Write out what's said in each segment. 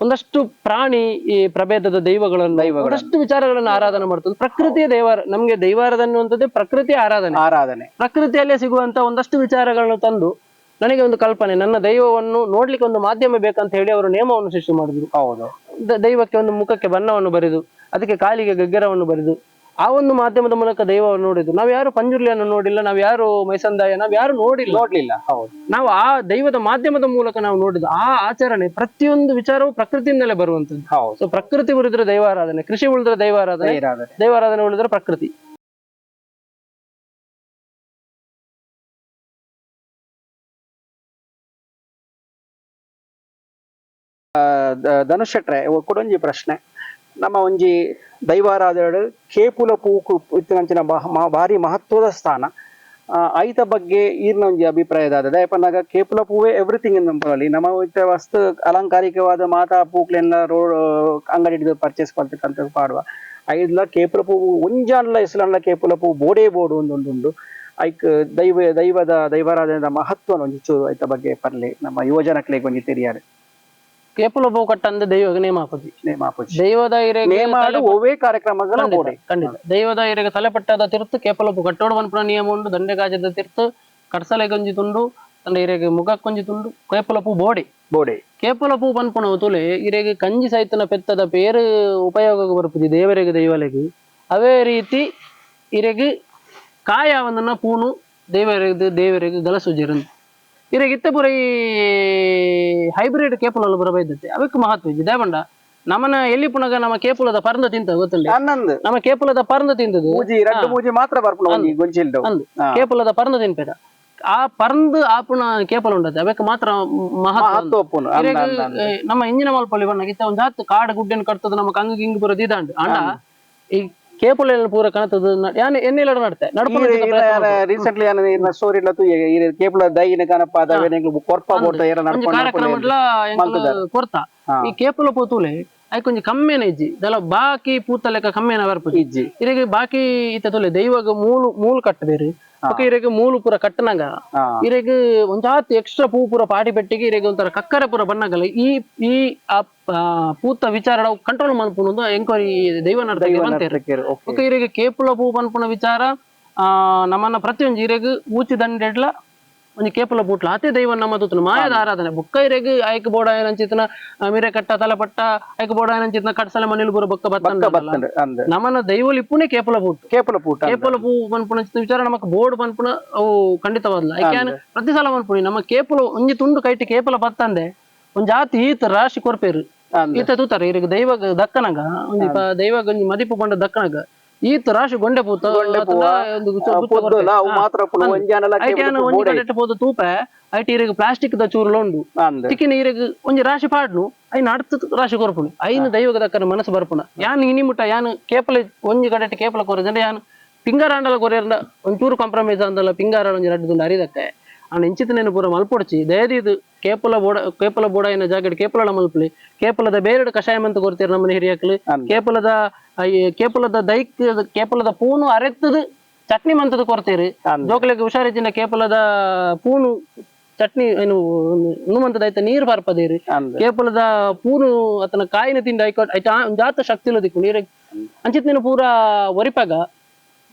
ಒಂದಷ್ಟು ಪ್ರಾಣಿ ಈ ಪ್ರಭೇದದ ದೈವಗಳನ್ನು. ಒಂದಷ್ಟು ವಿಚಾರಗಳನ್ನು ಆರಾಧನೆ ಮಾಡ್ತದೆ ಪ್ರಕೃತಿಯ ದೈವ ನಮ್ಗೆ ದೈವಾರಾಧನೆ ಅನ್ನುವಂಥದ್ದೇ ಪ್ರಕೃತಿಯ ಆರಾಧನೆ. ಆರಾಧನೆ. ಪ್ರಕೃತಿಯಲ್ಲೇ ಸಿಗುವಂತ ಒಂದಷ್ಟು ವಿಚಾರಗಳನ್ನು ತಂದು ನನಗೆ ಒಂದು ಕಲ್ಪನೆ ನನ್ನ ದೈವವನ್ನು ನೋಡ್ಲಿಕ್ಕೆ ಒಂದು ಮಾಧ್ಯಮ ಬೇಕಂತ ಹೇಳಿ ಅವರು ನಿಯಮವನ್ನು ಸೃಷ್ಟಿ ಮಾಡಿದ್ರು. ಹೌದು. ದೈವಕ್ಕೆ ಒಂದು ಮುಖಕ್ಕೆ ಬಣ್ಣವನ್ನು ಬರೆದು ಅದಕ್ಕೆ ಕಾಲಿಗೆ ಗಗ್ಗರವನ್ನು ಬರೆದು ಆ ಒಂದು ಮಾಧ್ಯಮದ ಮೂಲಕ ದೈವವನ್ನು ನೋಡಿದ್ದು. ನಾವು ಯಾರು ಪಂಜುರ್ಲಿಯನ್ನು ನೋಡಿಲ್ಲ ನಾವು ಯಾರು ಮೈಸಂದಾಯ ನಾವು ಯಾರು ನೋಡಿಲ್ಲ. ನೋಡ್ಲಿಲ್ಲ ಹೌದು. ನಾವು ಆ ದೈವದ ಮಾಧ್ಯಮದ ಮೂಲಕ ನಾವು ನೋಡಿದ್ದು ಆ ಆಚರಣೆ ಪ್ರತಿಯೊಂದು ವಿಚಾರವು ಪ್ರಕೃತಿಯಿಂದಲೇ ಬರುವಂತದ್ದು ಹೌದು. ಸೊ ಪ್ರಕೃತಿ ಉಳಿದ್ರೆ ದೈವಾರಾಧನೆ ಕೃಷಿ ಉಳಿದ್ರೆ ದೈವಾರಾಧನೆ ದೈವಾರಾಧನೆ. ಉಳಿದ್ರೆ ಪ್ರಕೃತಿ. ಧನುಷ್ ಶೆಟ್ರೆ ಕೊಡೊಂಜಿ ಪ್ರಶ್ನೆ. ನಮ್ಮ ಒಂಜಿ ದೈವಾರಾಧನೆ ಕೇಪುಲ ಪೂಕು ಇತ್ತಿನಂಚಿನ ಭಾರಿ ಮಹತ್ವದ ಸ್ಥಾನ. ಐತ ಬಗ್ಗೆ ಈರ್ನ ಒಂಜಿ ಅಭಿಪ್ರಾಯದಾದ. ದಯಪನ್ನಾಗ ಕೇಪುಲ ಪೂವೇ ಎವ್ರಿಥಿಂಗ್ ಇನ್ ನಮ್ಮ ಇತ್ತ ವಸ್ತು ಅಲಂಕಾರಿಕವಾದ ಮಾತಾ ಪೂಕ್ಲೆಲ್ಲ ರೋಡ್ ಅಂಗಡಿ ಹಿಡಿದು ಪರ್ಚೇಸ್ ಮಾಡ್ತಕ್ಕಂಥ ಪಾಡುವ. ಐದ್ಲ ಕೇಪುಲ ಪೂವು ಒಂಜಾನ್ಲ ಇಸ್ಲಾನ್ಲ ಕೇಪುಲ ಪೂ ಬೋಡೇ ಬೋಡು ಒಂದೊಂದುಂಡು. ಐಕ್ ದೈವ ದೈವದ ದೈವಾರಾಧನೆದ ಮಹತ್ವ ಒಂಜಿ ಚೂರು ಐತ ಬಗ್ಗೆ ಪರ್ಲೆ ನಮ್ಮ ಯುವಜನಕ್ಕೆ ಒಂಜಿ ತೆರಿಯಾರೆ ಕೇಪುಲ ಬಹು ಕಟ್ಟಂದ ದೈವಗೆ ನೇಮ ಹಾಕೋದು ನೇಮಾಪುಜಿ ದೈವದ ಹಿರೆಗೆ ನೇಮಾಡು ಒವೇ ಕಾರ್ಯಕ್ರಮಗಳ ಬೋಡೆ. ಖಂಡಿತ. ದೈವದ ಹಿರೆಗೆ ತಲೆಪಟ್ಟದ ತಿರ್ತು ಕೇಪಲಪು ಕಟ್ಟೋಡು ಮನ್ಪುನ ನಿಯಮ ಉಂಡು ದಂಡೆಗಾಜದ ತಿರ್ತು ಕಡ್ಸಲೆಗೊಂಜಿ ತುಂಡು ತಂಡ ಹಿರೆಗೆ ಕೊಂಜಿ ತುಂಡು ಕೇಪಲಪು ಬೋಡಿ. ಬೋಡೆ. ಕೇಪಲಪು ಪನ್ಪುನ ತುಲೆ ಇರೆಗೆ ಕಂಜಿ ಸೈತನ ಪೆತ್ತದ ಪೇರು ಉಪಯೋಗಕ್ಕೆ ಬರುಪುಜಿ ದೇವರಿಗೆ ದೈವಲೆಗೆ. ಅವೇ ರೀತಿ ಇರೆಗೆ ಕಾಯ ಒಂದನ್ನ ಪೂನು ದೇವರಿಗೆ ದೇವರಿಗೆ ಗಲಸುಜಿರಂದು ಇರೆಗೆ ಇತ್ತ ಪೂರ ಈ ಹೈಬ್ರಿಡ್ ಕೇಪಲಲ್ಲಿ ಬರಬೈದತ್ತೆ ಅವಕ್ಕೆ ಮಹತ್ವ ಇದೆ. ದೇವಂಡ ನಮ್ಮನ ಎಲ್ಲಿ ಪುನಗ ನಮ್ಮ ಕೇಪುಲದ ಪರಂದ ತಿಂತ ಗೊತ್ತಲ್ಲ ಅನ್ನಂದು ನಮ್ಮ ಕೇಪುಲದ ಪರಂದ ತಿಂದದು ಮೂಜಿ ಎರಡು ಮೂಜಿ ಮಾತ್ರ ಬರ್ಪುಣ ಅಂದು. ಕೇಪುಲದ ಪರಂದ ತಿನ್ಪೇದ. ಆ ಪರಂದು ಆಪುನ ಕೇಪಲ ಉಂಡತೆ ಅವಕ್ಕೆ ಮಾತ್ರ ಮಹತ್ವ ನಮ್ಮ ಇಂಜಿನ ಮಲ್ಪಲ್ಲಿ ಬಣ್ಣ ಇತ್ತ ಒಂದ್ ಜಾತ್ ಕಾಡು ಗುಡ್ಡೆನ್ ಕಟ್ತದ ನಮ್ಮ ಕಂಗ ಗಿಂಗ್ ಬರೋದು ಇದಾಂಡ್ ಅಂಡ ಈ ಕೇಪಲ ಪೂರ ಕಣತದ ಯಾನ್ ಎನ್ನೆಲ್ಲ ನಡ್ತೆ ನಡ್ಕೊಂಡು ರೀಸೆಂಟ್ಲಿ ಏನ ಸ್ಟೋರಿ ಇಲ್ಲ ಕೇಪುಲ ದೈನ ಕನಪ ಅದಾವೆ ಕೊರ್ಪ ಬೋಟ ಏನ ಒಂಜಿ ನಡ್ಕೊಂಡು ಕಾರ್ಯಕ್ರಮ ಮಲ್ತುದಾರೆ. ಕೊರ್ತ ಹಾ. ಈ ಕೇಪಲ ಪೂತುಲೆ ಐಕ್ కొంచెం ಕಮ್ಮಿನ ಇಜ್ಜಿ. ದಲ ಬಾಕಿ ಪೂತ ಲೆಕ್ಕ ಕಮ್ಮಿನ ಬರ್ಪುಜಿ ಇಜ್ಜಿ. ಇರೆಗೆ ಬಾಕಿ ಇತ್ತ ತೊಲೆ ದೈವಗ ಮೂಲು ಮೂಲು ಕಟ್ಟ ಬೇರೆ ಬೊಕ ಇರೆಗೆ ಮೂಲು ಪೂರ ಕಟ್ಟನಗ ಇರೆಗ್ ಒಂಜಾತ್ ಎಕ್ಸ್ಟ್ರಾ ಪೂ ಪೂರ ಪಾಟಿ ಪೆಟ್ಟಿಗೆ ಇರೆಗ್ ಒಂಥರ ಕಕ್ಕರ ಪೂರ ಬಣ್ಣಗಲ. ಈ ಈ ಪೂತ ವಿಚಾರ ಕಂಟ್ರೋಲ್ ಮನ್ಪುನ ಎಂಕ್ವೈರಿ ದೈವ okay. ಬೊಕ ಇರೆಗ್ ಕೇಪುಲ ಪೂ ಪನ್ಪುನ ವಿಚಾರ ಆ ನಮ್ಮನ್ನ ಪ್ರತಿಯೊಂದು ಇರೆಗ್ ಊಚಿ ದಂಡೆಡ್ಲ ಒಂಜಿ ಕೇಪಲ ಪೂಟ್ಲ. ಅತೆ ದೈವ ನಮ್ಮ ತುತ್ತನ ಮಾಯದ ಆರಾಧನೆ ಬೊಕ್ಕ ಇರೆಗ್ ಐಕ್ ಬೋಡ ಏನಂಚಿತನ ಮಿರೆ ಕಟ್ಟ ತಲಪಟ್ಟ ಐಕ್ ಬೋಡ ಏನಂಚಿತನ ಕಟ್ಸಲ ಮನೇಲಿ ಬುರ ಬೊಕ್ಕ ಬತ್ತಂಡ ನಮ್ಮನ್ನ ದೈವಲ್ ಇಪ್ಪುನೆ ಕೇಪಲ ಪೂಟ್. ಕೇಪುಲ ಬೂಟ್. ಕೇಪಲ ಪೂ ಚಿತ್ತ ವಿಚಾರ ನಮಕ್ ಬೋರ್ಡ್ ಪನ್ಪುನ ಅವು ಖಂಡಿತವಾದಲ್ಲ ಐಕ್ಯಾನ್ ಪ್ರತಿ ಸಲ ಪನ್ಪುನಿ ನಮ್ಮ ಕೇಪಲ ಒಂಜಿ ತುಂಡು ಕೈಟ್ ಕೇಪಲ ಬತ್ತಂದೆ ಒಂದ್ ಜಾತಿ ಈತ ರಾಶಿ ಕೊರ್ಪೇರು. ಈತ ತೂತಾರೆ ಇವ್ರಿಗೆ ದೈವ ದಕ್ಕನಗ ಪ- ದೈವ ಮದಿಪು ಬಂಡ ದಕ್ಕನಗ. ಈತ ರಾಶಿ ಗೊಂಡೆ ಪೂತ ಗೊಂಡೆ ಅವು ಮಾತ್ರ. ಒಂಜಾನಲ ಐಟ್ಯಾನ್ ಒಂಜಿ ಕಡೆಟ್ ಪೋದು ತೂಪ ಐಟಿ ಇರೆಗ್ ಪ್ಲಾಸ್ಟಿಕ್ ದ ಚೂರ್ಲ ಉಂಡು. ತಿಕ್ಕಿನ ಇರೆಗ್ ಒಂಜಿ ರಾಶಿ ಪಾಡ್ನು ಐನ್ ಅಡ್ತ ರಾಶಿ ಕೊರ್ಪುಣಿ. ಐನ ದೈವಗ ದಕ್ಕನ ಮನಸ್ಸು ಬರ್ಪುಣ. ಯಾನ್ ಇನಿ ಮುಟ್ಟ ಯಾನ್ ಕೇಪಲ ಒಂಜಿ ಕಡೆಟ್ ಕೇಪಲ ಕೊರಜಂಡ ಯಾನ್ ಪಿಂಗಾರಾಂಡಲ ಕೊರೆಯರ್ನ ಒಂಚೂರು ಕಾಂಪ್ರಮೈಸ್ ಅಂದಲ್ಲ ಪಿಂಗಾರ ಒಂಜಿ ರಡ್ಡು ದುಂಡು ಅರಿದಕ್ಕೆ ಎಂಚಿತನೇನು ಪೂರ ಮಲ್ಪೊಡ್ಚಿ ಇದು ಕೇಪಲ ಬೋಡ ಕೇಪಲ ಬೋಡ ಏನ ಜಾಗಡ್ ಕೇಪಲ ಮಲ್ಪಲಿ. ಕೇಪಲದ ಬೇರೆಡ್ ಕಷಾಯ ಮಂತ ಕೊರ್ತೀರ ನಮ್ಮನೆ ಹಿರಿಯಕ್ಲು. ಕೇಪಲದ ಕೇಪಲದ ದೈಕ್ ಕೇಪಲದ ಪೂನು ಅರೆತ್ತದು ಚಟ್ನಿ ಮಂತದ ಕೊರ್ತೀರಿ ಜೋಕ್ಲಿಗೆ ಹುಷಾರಿದ್ದಿನ ಕೇಪಲದ ಪೂನು ಚಟ್ನಿ ಏನು ಹನುಮಂತದ ಐತ ನೀರು ಬರ್ಪದೇರಿ. ಕೇಪಲದ ಪೂನು ಅತನ ಕಾಯಿನ ತಿಂಡಿ ಐಕೋಟ್ ಐತ ಒಂದ್ ಜಾತ ಶಕ್ತಿ ಇಲ್ಲದಿಕ್ಕು ನೀರ ಅಂಚಿತ್ ನೀನು ಪೂರ ಒರಿಪಾಗ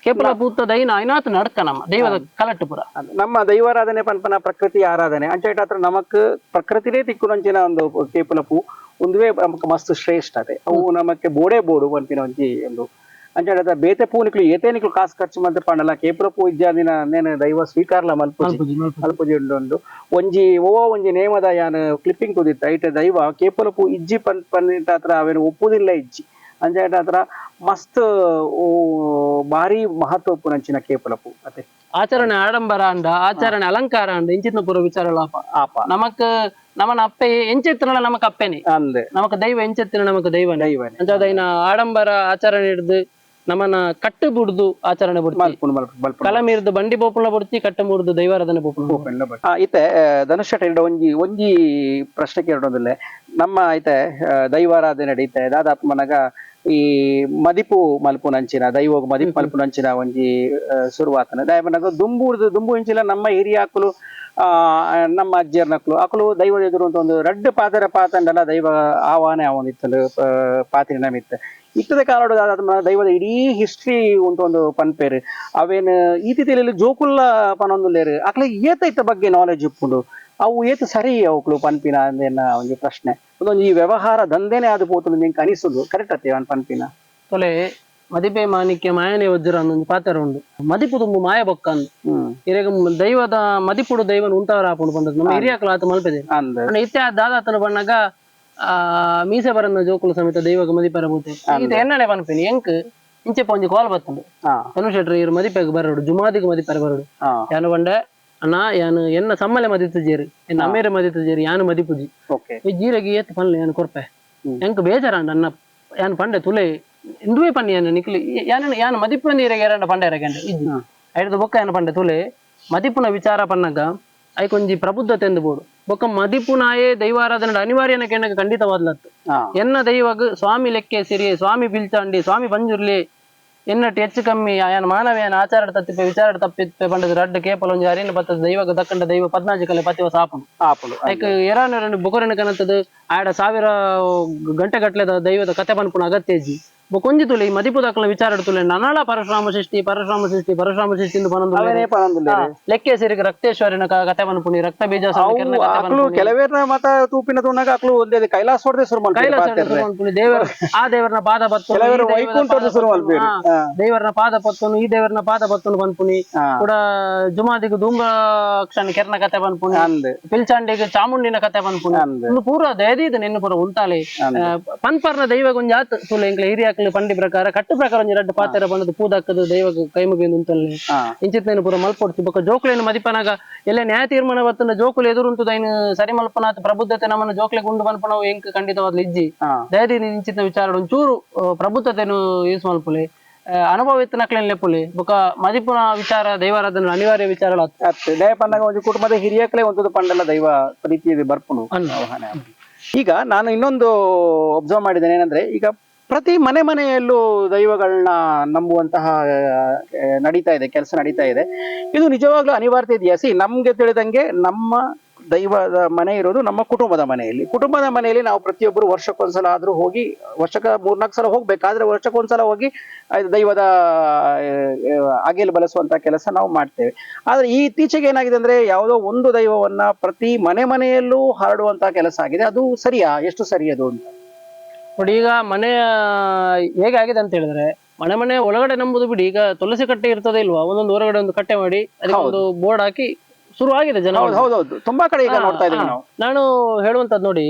ಕೇಪಲ ಭೂತ ದೈನ ಐನಾತ್ ನಡ್ಕ ನಮ್ಮ ದೈವದ ಕಲಟ್ಟುಪುರ ನಮ್ಮ ದೈವಾರಾಧನೆ ಪನ್ಪನ ಪ್ರಕೃತಿ ಆರಾಧನೆ. ಅಂಚೆ ಹತ್ರ ನಮಕ್ ಪ್ರಕೃತಿನೇ ತಿಕ್ಕುನಂಚಿನ ಒಂದು ಕೇಪುಲ ಪೂ ಒಂದುವೇ ನಮಕ್ ಮಸ್ತ್ ಶ್ರೇಷ್ಠತೆ ಅದೆ. ಅವು ನಮಕ್ಕೆ ಬೋಡೆ ಬೋಡು ಅಂತಿನ ಒಂಜಿ ಒಂದು. ಅಂಚೆಟ್ ಬೇತೆ ಪೂನಿಕ್ಲು ಏತೇನಿಕ್ಲು ಕಾಸು ಖರ್ಚು ಮಂತ್ರ ಪಂಡಲ ಕೇಪುಲ ಪೂ ಇಜ್ಜಾದಿನ ನೇನು ದೈವ ಸ್ವೀಕಾರಲ ಮಲ್ಪುಜಿ. ಮಲ್ಪುಜಿ ಉಂಡು ಒಂಜಿ ಓ ಒಂಜಿ ನೇಮದ ಯಾನ್ ಕ್ಲಿಪ್ಪಿಂಗ್ ಕುದಿತ್ತ ಐಟ ದೈವ ಕೇಪುಲ ಪೂ ಇಜ್ಜಿ ಪನ್ ಪನ್ನಿಟ ಹತ್ರ ಅವೇನು ಒಪ್ಪುದಿಲ್ಲ ಇಜ್ಜಿ. ಅಂಚೆಟ್ ಹತ್ರ ಮಸ್ತ್ ಬಾರಿ ಭಾರಿ ಮಹತ್ವ ಪುನಂಚಿನ ಕೇಪಲಪು ಪೂ ಅತೆ ಆಚರಣೆ ಆಡಂಬರ ಅಂಡ ಆಚರಣೆ ಅಲಂಕಾರ ಅಂಡ ಇಂಚಿತ್ನ ಪೂರ ವಿಚಾರ ಲಾಪ ಆಪ ನಮಕ್ ನಮನ ಅಪ್ಪೆ ಎಂಚೆತ್ತಿನ ನಮಕ್ ಅಪ್ಪೆನೆ. ಅಂದೆ. ನಮಕ್ ದೈವ ಎಂಚೆತ್ತಿನ ನಮಕ್ ದೈವ ದೈವ ಅಂಜಾದೈನ ಆಡಂಬರ ಆಚರಣೆ ಹಿಡ್ದು ನಮ್ಮನ್ನ ಕಟ್ಟು ಬುಡ್ದು ಆಚರಣೆ ಬಿಡ್ತಿ. ಮಲ್ಪುನು ಮಲ್ಪುನು ಮಲ್ಪುನು ಕಲ ಮೀರ್ದು ಬಂಡಿ ಬೋಪುಳ ಬಿಡ್ತಿ ಕಟ್ಟ ಮುರಿದು ದೈವಾರಾಧನೆ ಬೋಪುಳ ಇತ್ತೆ ಧನುಷ್ ಶೆಟ್ಟಿ ಒಂಜಿ ಒಂಜಿ ಪ್ರಶ್ನೆ ಕೇಳೋದಿಲ್ಲ ನಮ್ಮ ಐತೆ ದೈವಾರಾಧನೆ ನಡೀತೆ ದಾದಾಪ್ಮನಗ ಈ ಮದಿಪು ಮಲ್ಪುನಂಚಿನ ದೈವೋಗ ಮದಿಪು ಮಲ್ಪುನಂಚಿನ ಒಂಜಿ ಶುರುವಾತ ದಯಮನಗ ದುಂಬುರ್ದು ದುಂಬು ಇಂಚಿಲ ನಮ್ಮ ಹಿರಿಯಾಕುಲು ಆ ನಮ್ಮ ಅಜ್ಜಿಯರ್ ಅಕುಲು ದೈವದ ಎದುರು ಅಂತ ಒಂದು ರಡ್ಡು ಪಾತ್ರ ಪಾತಂಡಲ ದೈವ ಆವಾನೆ ಅವನಿತ್ತಲು ಪಾತಿನ ನಮಿತ್ತ. ಇತ್ತದ ಕಾಲಡು ಅದ ದೈವದ ಇಡೀ ಹಿಸ್ಟ್ರಿ ಉಂಟು ಒಂದು ಪನ್ಪೇರು. ಅವೇನು ಈತಿ ತಿಳಿಯಲು ಜೋಕುಲ್ಲ ಪನೊಂದು ಲೇರು ಅಕ್ಲ ಏತ ಇತ್ತ ಬಗ್ಗೆ ನಾಲೆಜ್ ಇಪ್ಪುಂಡು ಅವು ಏತು ಸರಿ ಅವುಗಳು ಪನ್ಪಿನ ಅಂದೇನ ಒಂದು ಪ್ರಶ್ನೆ. ಅದೊಂದು ಈ ವ್ಯವಹಾರ ದಂಧೆನೆ ಅದು ಪೋತು ನಿಂಗೆ ಅನಿಸುದು ಕರೆಕ್ಟ್ ಅತ್ತೆ ಅವನ್ ಪನ್ಪಿನ? ತೊಲೆ ಮದಿಪೆ ಮಾಣಿಕ್ಯ ಮಾಯನೆ ವಜ್ರ ಅನ್ನೊಂದು ಪಾತ್ರ ಉಂಡು ಮದಿಪು ತುಂಬು ಮಾಯ ಬೊಕ್ಕ ಅಂದ್. ಇರೆಗ ದೈವದ ಮದಿಪುಡು ದೈವನ ಉಂತವರ ಆಪುಂಡು ಬಂದದ್ದು. ನಮ್ಮ ಹಿರಿಯಕಲು ಆತ ಮಲ್ಪದೆ. ಇತ್ಯ ದಾದಾತನ ಬಣ್ಣಗ ಆ ಮೀಸೆ ಬರನ್ನ ಜೋಕುಲು ಸಮೇತ ದೈವಗ ಮದಿಪರ ಬೂತೆ ಇದು ಎನ್ನಡೆ ಪನ್ಪಿನಿ ಎಂಕ್ ಇಂಚೆ ಪೊಂಜಿ ಕಾಲ್ ಬತ್ತಂಡು ಧನು ಶೆಟ್ರಿ ಇರು ಮದಿಪೆಗ್ ಬರಡು ಜುಮಾದಿಗೆ ಮದಿಪರ ಬರೋಡು. ಯಾನು ಬಂಡೆ ಅಣ್ಣ ಯಾನು ಎನ್ನ ಸಮ್ಮಲೆ மதித்து ஜேரு ಎನ್ನ ಅಮೇರೆ மதித்து ஜேரு யானு ಈ ಜೀರಗಿ ಏತ್ ಪನ್ಲೆ ಯಾನು ಕೊರ್ಪೆ ಹ್ಮ್. ಎಂಕ್ ಬೇಜಾರಂಡ ಅನ್ನ ಯಾನು ಪಂಡೆ ತುಲೆ ಇಂದುವೆ ಪನ್ನಿ ಯಾನು ನಿಕ್ಲಿ ಯಾನ ಯಾನ ಮದಿಪುನ ನೀರಿಗೆ ಎರಡ ಪಂಡೆ ಹ್ಮ್. ಐದು ಬೊಕ್ಕ ಯಾನು ಪಂಡೆ ತುಲೆ ಮದಿಪುನ ವಿಚಾರ ಪನ್ನಗ ಐಕೊಂಜಿ ಪ್ರಬುದ್ಧತೆ ಎಂದು ಬೋಡು. ಬೊಕ್ಕ ಮದಿಪುನಾಯೇ ದೈವಾರಾಧನೆ ಅನಿವಾರ್ಯನ ಕೆಣಗ ಖಂಡಿತವಾದ್ಲತ್ತು. ಎನ್ನ ದೈವಗ್ ಸ್ವಾಮಿ ಲೆಕ್ಕೆ ಸಿರಿ ಸ್ವಾಮಿ ಪಿಲ್ಚಾಂಡಿ ಸ್ವಾಮಿ ಪಂಜುರ್ಲಿ ಎನ್ನಟ್ಟು ಹೆಚ್ಚು ಕಮ್ಮಿ ಆಯನ ಮಾನವೇನ ಆಚಾರ ತಪ್ಪಿಪೆ ವಿಚಾರ ತಪ್ಪಿಪ್ಪೆ ಪಂಡದ ರಡ್ಡ ಕೇಪಲ ಒಂಜಿ ಅರಿನ ಬತ್ತದ ದೈವಗ ದಕ್ಕಂಡ ದೈವ ಪದ್ನಾಜಿ ಕಲೆ ಪತಿವ ಸಾಪನು ಆಪಲು ಲೈಕ್ ಎರಾನು ಎರಡು ಬೊಕರನ ಕನಂತದ ಆಡ ಸಾವಿರ ಗಂಟೆ ಗಟ್ಲೆದ ದೈವದ ಕತೆ ಪನ್ಪುನ ಅಗತ್ಯ ಇಜ್ಜಿ ಬೊಕೊಂಜಿ ತುಲೆ ಈ ಮದಿಪು ದಾಖಲ ವಿಚಾರ ತುಲೆ ನನಳ ಪರಶುರಾಮ ಸೃಷ್ಟಿ ಪರಶುರಾಮ ಸೃಷ್ಟಿ ಪರಶುರಾಮ ಸೃಷ್ಟಿ ಎಂದು ಪನೊಂದು ಅವನೇ ಪನೊಂದು ಲೇರು ಲೆಕ್ಕೆ ಸೇರಿಗೆ ರಕ್ತೇಶ್ವರಿನ ಕ- ಕತೆ ಪನ್ಪುನಿ ರಕ್ತ ಬೀಜ ಅವು ಅಕ್ಲು ಕೆಲವೇರ್ನ ಮತ ತೂಪಿನ ತುಣ್ಣಗ ಅಕ್ಲು ಒಂದೇ ಕೈಲಾಸ ಹೊಡೆದೆ ಶುರು ಮಾಡ್ತಾರೆ ದೇವರ ಆ ದೇವರನ ಪಾದ ಬತ್ತು ಕೆಲವರು ವೈಕುಂಠದ ಶುರು ಮಾಡ್ಬೇಡಿ ಹಾ ದೇವರನ ಪಾದ ಪತ್ತನು ಈ ದೇವರನ ಪಾದ ಪತ್ತನು ಪನ್ಪುನಿ ಹಾ ಕೂಡ ಜುಮಾದಿಗೆ ಧೂಮ್ರಾಕ್ಷಣ ಕೆರ್ನ ಕತೆ ಪನ್ಪುನಿ ಅಂದ್ ಪಿಲ್ಚಾಂಡಿಗೆ ಚಾಮುಂಡಿನ ಕತೆ ಪನ್ಪುನಿ ಅಂದ್ ಇನ್ನು ಪೂರ ದಯದೀದ ನಿನ್ನ ಪೂರ ಉಂತಾಲೆ ಅಂದ್ ಪನ್ಪರ್ನ ದೈವ ಗೊಂಜ ಆತ್ ತುಲೆ ಇಂಕ್ಲ ಹಿರಿಯಾಕ್ಲು ಪಂಡಿ ಪ್ರಕಾರ ಕಟ್ಟು ಪ್ರಕಾರ ಒಂಜಿ ಎರಡು ಪಾತ್ರ ಬಂದದ್ದು ಪೂದಾಕದು ದೈವ ಉಂತಲ್ಲೆ ಹಾ. ಇಂಚಿತ್ ನೀನು ಪೂರ ಮಲ್ಪೊಡ್ತಿ ಬೊಕ್ಕ ಜೋಕ್ಲೇನು ಮದಿಪನಾಗ ಎಲ್ಲ ನ್ಯಾಯ ತೀರ್ಮಾನ ಬತ್ತನ ಜೋಕುಲು ಎದುರುಂತು ದೈನ ಸರಿ ಮಲ್ಪನಾತ್ ಪ್ರಬುದ್ಧತೆ ನಮ್ಮನ್ನ ಜೋಕ್ಲೆ ಗುಂಡು ಮಲ್ಪನವು ಎಂಕ್ ಖಂಡಿತವಾದ್ಲು ಇಜ್ಜಿ. ದಯದಿ ಇಂಚಿತ ವಿಚಾರ ಒಂಚೂರು ಪ್ರಬುದ್ಧತೆನು ಯೂಸ್ ಮಲ್ಪುಲೆ. ಅನುಭವ ಇತ್ತು ನಕ್ಲೇನ್ ಲೆಪ್ಪುಲೆ. ಬೊಕ ಮದಿಪುನ ವಿಚಾರ ದೈವಾರಾಧನೆ ಅನಿವಾರ್ಯ ವಿಚಾರ ದಯ ಒಂದು ಕುಟುಂಬದ ಹಿರಿಯಕ್ಲೆ ಒಂದು ಪಂಡಲ ದೈವ ಪ್ರೀತಿ ಬರ್ಪುನು. ಈಗ ನಾನು ಇನ್ನೊಂದು ಒಬ್ಸರ್ವ್ ಮಾಡಿದ್ದೇನೆ ಏನಂದ್ರೆ ಈಗ ಪ್ರತಿ ಮನೆ ಮನೆಯಲ್ಲೂ ದೈವಗಳನ್ನ ನಂಬುವಂತಹ ನಡೀತಾ ಇದೆ, ಕೆಲಸ ನಡೀತಾ ಇದೆ. ಇದು ನಿಜವಾಗ್ಲೂ ಅನಿವಾರ್ಯ ಇದೆಯಾ? ಸಿ, ನಮ್ಗೆ ತಿಳಿದಂಗೆ ನಮ್ಮ ದೈವದ ಮನೆ ಇರೋದು ನಮ್ಮ ಕುಟುಂಬದ ಮನೆಯಲ್ಲಿ. ಕುಟುಂಬದ ಮನೆಯಲ್ಲಿ ನಾವು ಪ್ರತಿಯೊಬ್ಬರು ವರ್ಷಕ್ಕೊಂದ್ಸಲ ಆದ್ರೂ ಹೋಗಿ, ವರ್ಷಕ್ಕೆ ಮೂರ್ನಾಲ್ಕು ಸಲ ಹೋಗ್ಬೇಕಾದ್ರೆ ವರ್ಷಕ್ಕೊಂದ್ಸಲ ಹೋಗಿ ದೈವದ ಅಗೆಲು ಬಳಸುವಂತ ಕೆಲಸ ನಾವು ಮಾಡ್ತೇವೆ. ಆದ್ರೆ ಈ ಇತ್ತೀಚೆಗೆ ಏನಾಗಿದೆ ಅಂದ್ರೆ ಯಾವುದೋ ಒಂದು ದೈವವನ್ನ ಪ್ರತಿ ಮನೆ ಮನೆಯಲ್ಲೂ ಹರಡುವಂತ ಕೆಲಸ ಆಗಿದೆ. ಅದು ಸರಿಯಾ? ಎಷ್ಟು ಸರಿಯದು ಅಂತ? ನೋಡಿ ಈಗ ಮನೆ ಹೇಗೆ ಆಗಿದೆ ಅಂತ ಹೇಳಿದ್ರೆ ಮನೆ ಮನೆ ಒಳಗಡೆ ನಂಬುದು ಬಿಡಿ ಈಗ ತುಳಸಿ ಕಟ್ಟೆ ಇರ್ತದೆ ಇಲ್ವಾ? ಒಂದೊಂದು ಹೊರಗಡೆ ಒಂದು ಕಟ್ಟೆ ಮಾಡಿ ಅದಕ್ಕೆ ಒಂದು ಬೋರ್ಡ್ ಹಾಕಿ ಶುರು ಆಗಿದೆ ಜನ ಹೌದು ಹೌದೌದು ತುಂಬಾ ಕಡೆ ಈಗ ನೋಡ್ತಾ ಇದ್ದೀವಿ. ನಾವು. ನಾನು ಹೇಳುವಂತದ್ದು ನೋಡಿ